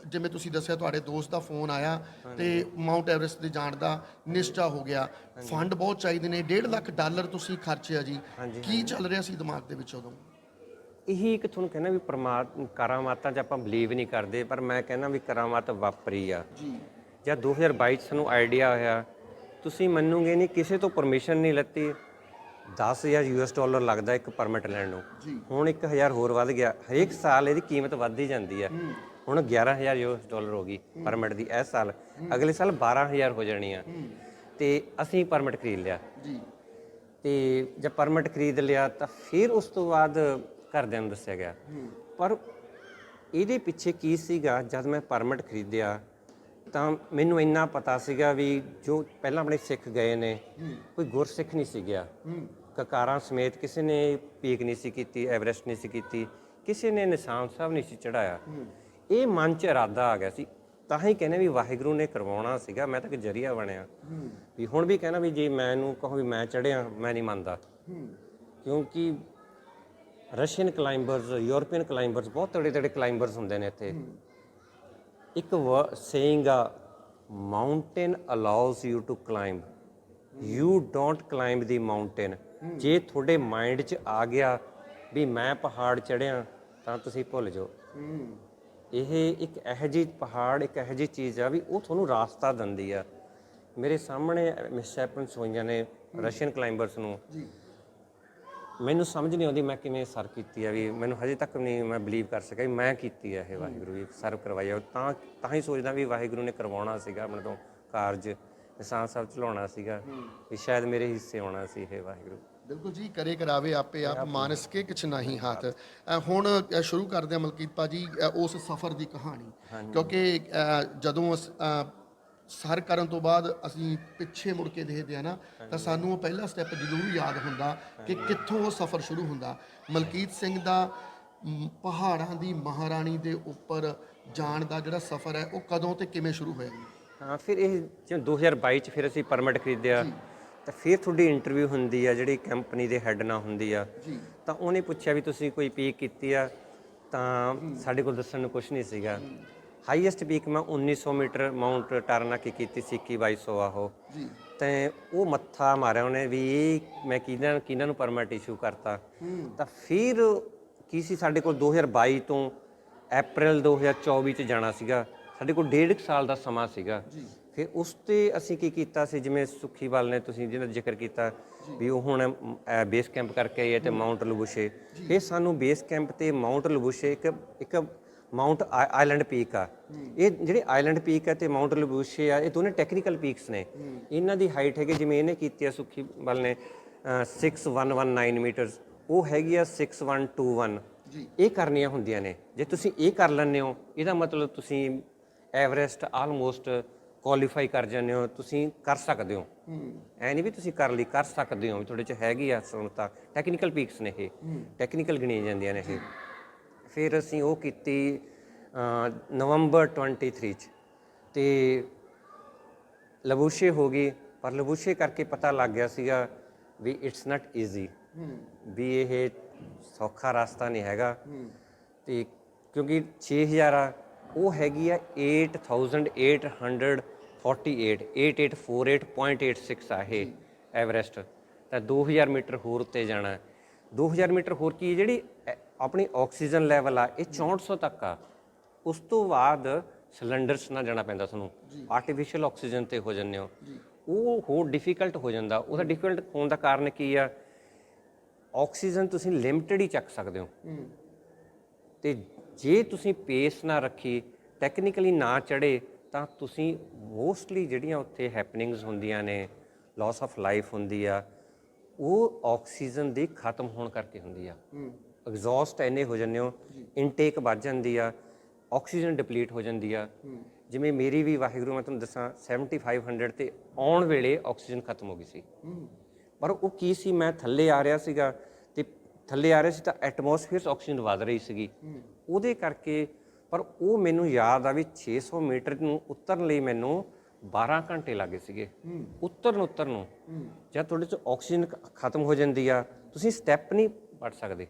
ਜਿਵੇਂ ਤੁਸੀਂ ਦੱਸਿਆ ਤੁਹਾਡੇ ਦੋਸਤ ਦਾ ਫੋਨ ਆਇਆ ਤੇ ਮਾਊਂਟ ਐਵਰੈਸਟ ਦੇ ਜਾਣ ਦਾ ਨਿਸ਼ਚਾ ਹੋ ਗਿਆ। ਫੰਡ ਬਹੁਤ ਚਾਹੀਦੇ ਨੇ 1.5 ਲੱਖ ਡਾਲਰ ਤੁਸੀਂ ਖਰਚਿਆ ਜੀ। ਕੀ ਚੱਲ ਰਿਹਾ ਸੀ ਦਿਮਾਗ ਦੇ ਵਿੱਚ ਉਦੋਂ? ਇਹੀ ਇੱਕ ਤੁਹਾਨੂੰ ਕਹਿੰਦਾ ਵੀ ਪਰਮਾਤਮਾ ਕਰਾਮਾਤਾਂ 'ਚ ਆਪਾਂ ਬਲੀਵ ਨਹੀਂ ਕਰਦੇ ਪਰ ਮੈਂ ਕਹਿੰਦਾ ਵੀ ਕਰਾਮਾਤ ਵਾਪਰੀ ਆ। ਜੀ। ਜਦ 2022 'ਚ ਸਾਨੂੰ ਆਈਡੀਆ ਹੋਇਆ ਤੁਸੀਂ ਮੰਨੋਗੇ ਨਹੀਂ ਕਿਸੇ ਤੋਂ ਪਰਮਿਸ਼ਨ ਨਹੀਂ ਲੱਤੀ। 10000 ਯੂਐਸ ਡਾਲਰ ਲੱਗਦਾ ਇੱਕ ਪਰਮਿਟ ਲੈਣ ਨੂੰ। ਜੀ। ਹੁਣ 1000 ਹੋਰ ਵੱਧ ਗਿਆ। ਹਰੇਕ ਸਾਲ ਇਹਦੀ ਕੀਮਤ ਵੱਧਦੀ ਜਾਂਦੀ ਹੈ। ਹੁਣ 11000 ਯੂਐਸ ਡਾਲਰ ਹੋ ਗਈ ਪਰਮਿਟ ਦੀ ਇਸ ਸਾਲ। ਅਗਲੇ ਸਾਲ 12000 ਹੋ ਜਾਣੀ ਆ। ਤੇ ਅਸੀਂ ਪਰਮਿਟ ਖਰੀਦ ਲਿਆ। ਜੀ। ਤੇ ਜਦ ਪਰਮਿਟ ਖਰੀਦ ਲਿਆ ਤਾਂ ਫਿਰ ਉਸ ਤੋਂ ਬਾਅਦ ਘਰਦਿਆਂ ਨੂੰ ਦੱਸਿਆ ਗਿਆ। ਪਰ ਇਹਦੇ ਪਿੱਛੇ ਕੀ ਸੀਗਾ? ਜਦ ਮੈਂ ਪਰਮਿਟ ਖਰੀਦਿਆ ਤਾਂ ਮੈਨੂੰ ਇੰਨਾ ਪਤਾ ਸੀਗਾ ਵੀ ਜੋ ਪਹਿਲਾਂ ਆਪਣੇ ਸਿੱਖ ਗਏ ਨੇ ਕੋਈ ਗੁਰਸਿੱਖ ਨਹੀਂ ਸੀ ਗਿਆ। ਕਕਾਰਾਂ ਸਮੇਤ ਕਿਸੇ ਨੇ ਪੀਕ ਨਹੀਂ ਸੀ ਕੀਤੀ ਐਵਰੈਸਟ ਨਹੀਂ ਸੀ ਕੀਤੀ ਕਿਸੇ ਨੇ ਨਿਸ਼ਾਨ ਸਾਹਿਬ ਨਹੀਂ ਸੀ ਚੜਾਇਆ ਇਹ ਮਨ 'ਚ ਇਰਾਦਾ ਆ ਗਿਆ ਸੀ। ਤਾਂ ਹੀ ਕਹਿੰਦੇ ਵੀ ਵਾਹਿਗੁਰੂ ਨੇ ਕਰਵਾਉਣਾ ਸੀਗਾ, ਮੈਂ ਤਾਂ ਇੱਕ ਜਰੀਆ ਬਣਿਆ। ਵੀ ਹੁਣ ਵੀ ਕਹਿੰਦਾ ਵੀ ਜੇ ਮੈਨੂੰ ਕਹੋ ਵੀ ਮੈਂ ਚੜਿਆ ਮੈਂ ਨਹੀਂ ਮੰਨਦਾ। ਕਿਉਂਕਿ ਰਸ਼ੀਅਨ ਕਲਾਈਂਬਰਸ ਯੂਰਪੀਅਨ ਕਲਾਈਂਬਰਸ ਬਹੁਤ ਤੜੇ ਤੜੇ ਕਲਾਈਂਬਰਸ ਹੁੰਦੇ ਨੇ ਇੱਥੇ। ਇੱਕ saying a mountain allows you to climb you don't climb the mountain ਜੇ ਤੁਹਾਡੇ ਮਾਈਂਡ 'ਚ ਆ ਗਿਆ ਵੀ ਮੈਂ ਪਹਾੜ ਚੜਿਆ ਤਾਂ ਤੁਸੀਂ ਭੁੱਲ ਜਾਓ। ਇਹ ਇੱਕ ਇਹੋ ਜਿਹੀ ਪਹਾੜ ਇੱਕ ਇਹੋ ਜਿਹੀ ਚੀਜ਼ ਆ ਵੀ ਉਹ ਤੁਹਾਨੂੰ ਰਾਸਤਾ ਦਿੰਦੀ ਆ। ਮੇਰੇ ਸਾਹਮਣੇ ਮਿਸਹੈਪਨਸ ਹੋਈਆਂ ਨੇ ਰਸ਼ੀਅਨ ਕਲਾਈਂਬਰਸ ਨੂੰ। ਜੀ। ਮੈਨੂੰ ਸਮਝ ਨਹੀਂ ਆਉਂਦੀ ਮੈਂ ਕਿਵੇਂ ਸਰ ਕੀਤੀ ਆ ਵੀ ਮੈਨੂੰ ਹਜੇ ਤੱਕ ਨਹੀਂ ਮੈਂ ਬਲੀਵ ਕਰ ਸਕਿਆ ਵੀ ਮੈਂ ਕੀਤੀ ਆ ਇਹ ਵਾਹਿਗੁਰੂ ਵੀ ਸਰਵ ਕਰਵਾਇਆ ਤਾਂ ਤਾਂ ਹੀ ਸੋਚਦਾ ਵੀ ਵਾਹਿਗੁਰੂ ਨੇ ਕਰਵਾਉਣਾ ਸੀਗਾ ਆਪਣੇ ਤੋਂ ਕਾਰਜ ਨਿਸ਼ਾਨ ਸਾਹਿਬ ਚਲਾਉਣਾ ਸੀਗਾ ਵੀ ਸ਼ਾਇਦ ਮੇਰੇ ਹਿੱਸੇ ਆਉਣਾ ਸੀ ਇਹ ਵਾਹਿਗੁਰੂ। ਬਿਲਕੁਲ ਜੀ ਕਰੇ ਕਰਾਵੇ ਆਪੇ ਆਪ ਮਾਨਸ ਕੇ ਕਿਛ ਨਹੀਂ ਹੱਥ। ਅ, ਹੁਣ ਅ, ਸ਼ੁਰੂ ਕਰਦੇ ਹਾਂ ਮਲਕੀਤ ਭਾਜੀ ਅ, ਉਸ ਸਫ਼ਰ ਦੀ ਕਹਾਣੀ। ਕਿਉਂਕਿ ਅ, ਜਦੋਂ ਅਸ- ਅ, ਸਰ ਕਰਨ ਤੋਂ ਬਾਅਦ ਅਸੀਂ ਪਿੱਛੇ ਮੁੜ ਕੇ ਦੇਖਦੇ ਆ ਨਾ ਤਾਂ ਸਾਨੂੰ ਉਹ ਪਹਿਲਾ ਸਟੈਪ ਜ਼ਰੂਰ ਯਾਦ ਹੁੰਦਾ ਕਿ ਕਿੱਥੋਂ ਉਹ ਸਫ਼ਰ ਸ਼ੁਰੂ ਹੁੰਦਾ। ਮਲਕੀਤ ਸਿੰਘ ਦਾ ਮ, ਪਹਾੜਾਂ ਦੀ ਮਹਾਰਾਣੀ ਦੇ ਉੱਪਰ ਜਾਣ ਦਾ ਜਿਹੜਾ ਸਫ਼ਰ ਹੈ ਉਹ ਕਦੋਂ ਤੇ ਕਿਵੇਂ ਸ਼ੁਰੂ ਹੋਇਆ? ਹਾਂ ਫਿਰ ਇਹ ਜਿਵੇਂ 2022 ਚ ਫਿਰ ਅਸੀਂ ਪਰਮਿਟ ਖਰੀਦਿਆ। ਤਾਂ ਫਿਰ ਤੁਹਾਡੀ ਇੰਟਰਵਿਊ ਹੁੰਦੀ ਆ ਜਿਹੜੀ ਕੰਪਨੀ ਦੇ ਹੈੱਡ ਨਾਲ ਹੁੰਦੀ ਆ। ਜੀ। ਤਾਂ ਉਹਨੇ ਪੁੱਛਿਆ ਵੀ ਤੁਸੀਂ ਕੋਈ ਪੀਕ ਕੀਤੀ ਆ ਤਾਂ ਸਾਡੇ ਕੋਲ ਦੱਸਣ ਨੂੰ ਕੁਝ ਨਹੀਂ ਸੀਗਾ। ਹਾਈਐਸਟ ਪੀਕ ਮੈਂ 1900 ਮੀਟਰ ਮਾਊਂਟ ਟਰਨਾ ਕੀ ਕੀਤੀ ਸੀ 2100 ਆ ਉਹ ਜੀ। ਤੇ ਉਹ ਮੱਥਾ ਮਾਰਿਆ ਉਹਨੇ ਵੀ ਇਹ ਮੈਂ ਕਿਹਨਾਂ ਕਿਹਨਾਂ ਨੂੰ ਪਰਮਿਟ ਇਸ਼ੂ ਕਰਤਾ। ਤਾਂ ਫਿਰ ਕੀ ਸੀ ਸਾਡੇ ਕੋਲ 2022 ਤੋਂ ਅਪ੍ਰੈਲ 2024 ਚ ਜਾਣਾ ਸੀਗਾ। ਸਾਡੇ ਕੋਲ ਡੇਢ ਸਾਲ ਦਾ ਸਮਾਂ ਸੀਗਾ। ਫਿਰ ਉਸ ਤੇ ਅਸੀਂ ਕੀ ਕੀਤਾ ਸੀ? ਜਿਵੇਂ ਸੁਖੀਵਾਲ ਨੇ ਤੁਸੀਂ ਜਿਹਦਾ ਜ਼ਿਕਰ ਕੀਤਾ ਵੀ ਉਹ ਹੁਣ ਬੇਸ ਕੈਂਪ ਕਰਕੇ ਆਏ ਤੇ ਮਾਊਂਟ ਲਬੂਸ਼ੇ ਫਿਰ ਸਾਨੂੰ ਬੇਸ ਕੈਂਪ ਤੇ ਮਾਊਂਟ ਲਬੂਸ਼ੇ ਇੱਕ ਇੱਕ ਮਾਊਂਟ ਆਈਲੈਂਡ ਪੀਕ ਆ। ਇਹ ਜਿਹੜੇ ਆਈਲੈਂਡ ਪੀਕ ਹੈ ਤੇ ਮਾਊਂਟ ਲਬੂਸ਼ੇ ਆ ਇਹ ਦੋਨੇ ਟੈਕਨੀਕਲ ਪੀਕਸ ਨੇ। ਇਹਨਾਂ ਦੀ ਹਾਈਟ ਹੈਗੀ ਜਿਵੇਂ ਇਹਨੇ ਕੀਤੀ ਆ ਸੁਖੀ ਬਲ ਨੇ ਅ, 6119 ਮੀਟਰਸ ਉਹ ਹੈਗੀ ਆ 6121 ਜੀ। ਇਹ ਕਰਨੀਆਂ ਹੁੰਦੀਆਂ ਨੇ। ਜੇ ਤੁਸੀਂ ਇਹ ਕਰ ਲੈਂਦੇ ਹੋ ਇਹਦਾ ਮਤਲਬ ਤੁਸੀਂ ਐਵਰੈਸਟ ਆਲਮੋਸਟ ਕੁਆਲੀਫਾਈ ਕਰ ਜਾਂਦੇ ਹੋ ਤੁਸੀਂ ਕਰ ਸਕਦੇ ਹੋ। ਐ ਨਹੀਂ ਵੀ ਤੁਸੀਂ ਕਰ ਲਈ ਕਰ ਸਕਦੇ ਹੋ ਵੀ ਤੁਹਾਡੇ ਚ ਹੈਗੀ ਆ ਸਮਤਾ ਟੈਕਨੀਕਲ ਪੀਕਸ ਨੇ ਇਹ। ਟੈਕਨੀਕਲ ਗਿਣੀਆਂ ਜਾਂਦੀਆਂ ਨੇ ਇਹ। ਫਿਰ ਅਸੀਂ ਉਹ ਕੀਤੀ ਨਵੰਬਰ 23 ਚ। ਤੇ ਲਬੂਸ਼ੇ ਹੋ ਗਈ ਪਰ ਲਬੂਸ਼ੇ ਕਰਕੇ ਪਤਾ ਲੱਗ ਗਿਆ ਸੀਗਾ ਵੀ ਇਟਸ ਨਾਟ ਈਜ਼ੀ ਵੀ ਇਹ ਸੌਖਾ ਰਸਤਾ ਨਹੀਂ ਹੈਗਾ। ਤੇ ਕਿਉਂਕਿ 6000 ਆ ਉਹ ਹੈਗੀ ਆ 8848 8848.86 ਆ ਇਹ ਐਵਰੈਸਟ ਤਾਂ 2000 ਮੀਟਰ ਹੋਰ ਉੱਤੇ ਜਾਣਾ ਹੈ। 2000 ਮੀਟਰ ਹੋਰ ਕੀ ਹੈ? ਜਿਹੜੀ ਐ- ਆਪਣੀ ਆਕਸੀਜਨ ਲੈਵਲ ਆ ਇਹ 6400 ਤੱਕ ਆ। ਉਸ ਤੋਂ ਬਾਅਦ ਸਿਲੰਡਰਸ ਨਾਲ ਜਾਣਾ ਪੈਂਦਾ ਤੁਹਾਨੂੰ। ਆਰਟੀਫੀਸ਼ੀਅਲ ਆਕਸੀਜਨ ਤੇ ਹੋ ਜਾਂਦੇ ਹੋ। ਉਹ ਹੋਰ ਡਿਫਿਕਲਟ ਹੋ ਜਾਂਦਾ। ਉਹਦਾ ਡਿਫਿਕਲਟ ਹੋਣ ਦਾ ਕਾਰਨ ਕੀ ਆ? ਆਕਸੀਜਨ ਤੁਸੀਂ ਲਿਮਟਿਡ ਹੀ ਚੱਕ ਸਕਦੇ ਹੋ। ਤੇ ਜੇ ਤੁਸੀਂ ਪੇਸ ਨਾ ਰੱਖੀ ਟੈਕਨੀਕਲੀ ਨਾ ਚੜੇ ਤਾਂ ਤੁਸੀਂ ਮੋਸਟਲੀ ਜਿਹੜੀਆਂ ਉੱਥੇ ਹੈਪਨਿੰਗਸ ਹੁੰਦੀਆਂ ਨੇ ਲਾਸ ਆਫ ਲਾਈਫ ਹੁੰਦੀ ਆ ਉਹ ਆਕਸੀਜਨ ਦੀ ਖਤਮ ਹੋਣ ਕਰਕੇ ਹੁੰਦੀ ਆ। ਐਗਜ਼ੌਸਟ ਐਨੇ ਹੋ ਜਾਂਦੇ ਹੋ ਇਨਟੇਕ ਵੱਧ ਜਾਂਦੀ ਆ ਆਕਸੀਜਨ ਡਿਪਲੀਟ ਹੋ ਜਾਂਦੀ ਆ। ਜਿਵੇਂ ਮੇਰੀ ਵੀ ਵਾਹਿਗੁਰੂ ਮੈਂ ਤੁਹਾਨੂੰ ਦੱਸਾਂ 7500 ਤੇ ਆਉਣ ਵੇਲੇ ਆਕਸੀਜਨ ਖਤਮ ਹੋ ਗਈ ਸੀ। ਪਰ ਉਹ ਕੀ ਸੀ ਮੈਂ ਥੱਲੇ ਆ ਰਿਹਾ ਸੀਗਾ ਤੇ ਥੱਲੇ ਆ ਰਿਹਾ ਸੀ ਤਾਂ ਐਟਮੋਸਫੇਅਰ 'ਚ ਆਕਸੀਜਨ ਵਧ ਰਹੀ ਸੀਗੀ। ਉਹਦੇ ਕਰਕੇ ਪਰ ਉਹ ਮੈਨੂੰ ਯਾਦ ਆ ਵੀ 600 ਮੀਟਰ ਨੂੰ ਉਤਰਨ ਲਈ ਮੈਨੂੰ 12 ਘੰਟੇ ਲੱਗੇ ਸੀਗੇ। ਉਤਰਨ ਉਤਰਨ। ਨੂੰ ਜਦ ਤੁਹਾਡੇ 'ਚ ਆਕਸੀਜਨ ਖਤਮ ਹੋ ਜਾਂਦੀ ਆ। ਤੁਸੀਂ ਸਟੈਪ ਨਹੀਂ ਪੜ ਸਕਦੇ।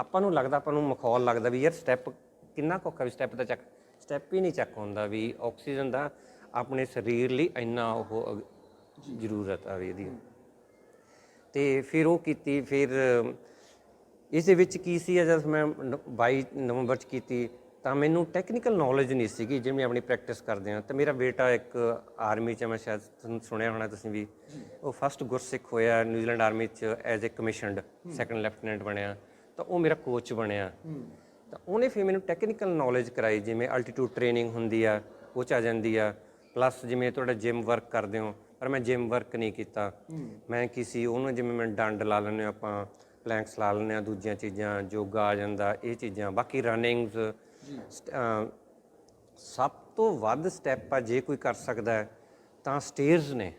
ਆਪਾਂ ਨੂੰ ਲੱਗਦਾ ਆਪਾਂ ਨੂੰ ਮਖੌਲ ਲੱਗਦਾ ਵੀ ਯਾਰ ਸਟੈਪ ਕਿੰਨਾ ਕੋਕਾ ਵੀ ਸਟੈਪ ਦਾ ਚੱਕ ਸਟੈਪ ਹੀ ਨਹੀਂ ਚੱਕ ਹੁੰਦਾ ਵੀ ਆਕਸੀਜਨ ਦਾ ਆਪਣੇ ਸਰੀਰ ਲਈ ਇੰਨਾ ਉਹ ਜ਼ਰੂਰਤ ਆ ਵੀ ਇਹਦੀ। ਤੇ ਫਿਰ ਉਹ ਕੀਤੀ ਫਿਰ ਇਸ ਦੇ ਵਿੱਚ ਕੀ ਸੀ? ਜਦ ਮੈਂ ਨ- 22 ਨਵੰਬਰ ਚ ਕੀਤੀ। ਤਾਂ ਮੈਨੂੰ ਟੈਕਨੀਕਲ ਨੌਲੇਜ ਨਹੀਂ ਸੀਗੀ ਜਿਵੇਂ ਆਪਣੀ ਪ੍ਰੈਕਟਿਸ ਕਰਦੇ ਆ ਤੇ ਮੇਰਾ ਬੇਟਾ ਇੱਕ ਆਰਮੀ ਚ ਮੈਂ ਸ਼ਾਇਦ ਤੁਹਾਨੂੰ ਸੁਣਿਆ ਹੋਣਾ ਤੁਸੀਂ ਵੀ। ਉਹ ਫਸਟ ਗੁਰਸਿੱਖ ਹੋਇਆ ਨਿਊਜ਼ੀਲੈਂਡ ਆਰਮੀ ਚ as a commissioned second lieutenant ਬਣਿਆ ਤਾਂ ਉਹ ਮੇਰਾ ਕੋਚ ਬਣਿਆ। ਤਾਂ ਉਹਨੇ ਫਿਰ ਮੈਨੂੰ ਟੈਕਨੀਕਲ ਨੌਲੇਜ ਕਰਾਈ ਜਿਵੇਂ ਅਲਟੀਟਿਊਡ ਟ੍ਰੇਨਿੰਗ ਹੁੰਦੀ ਆ ਉਹ ਚ ਆ ਜਾਂਦੀ ਆ। ਪਲੱਸ ਜਿਵੇਂ ਤੁਹਾਡਾ ਜਿਮ ਵਰਕ ਕਰਦੇ ਹੋ ਪਰ ਮੈਂ ਜਿਮ ਵਰਕ ਨਹੀਂ ਕੀਤਾ। ਮੈਂ ਕਿਸੇ ਉਹਨੂੰ ਜਿਵੇਂ ਮੈਂ ਡੰਡ ਲਾ ਹਾਂ ਆਪਾਂ ਪਲੈਂਕਸ ਲਾ ਲੈਂਦੇ ਆ ਦੂਜੀਆਂ ਚੀਜ਼ਾਂ ਯੋਗਾ ਆ ਜਾਂਦਾ ਇਹ ਚੀਜ਼ਾਂ ਬਾਕੀ ਰਨਿੰਗਸ ਸਭ ਤੋਂ ਵੱਧ ਸਟੈਪ ਆ ਜੇ ਕੋਈ ਕਰ ਸਕਦਾ ਹੈ ਤਾਂ ਸਟੇਅਰਸ ਨੇ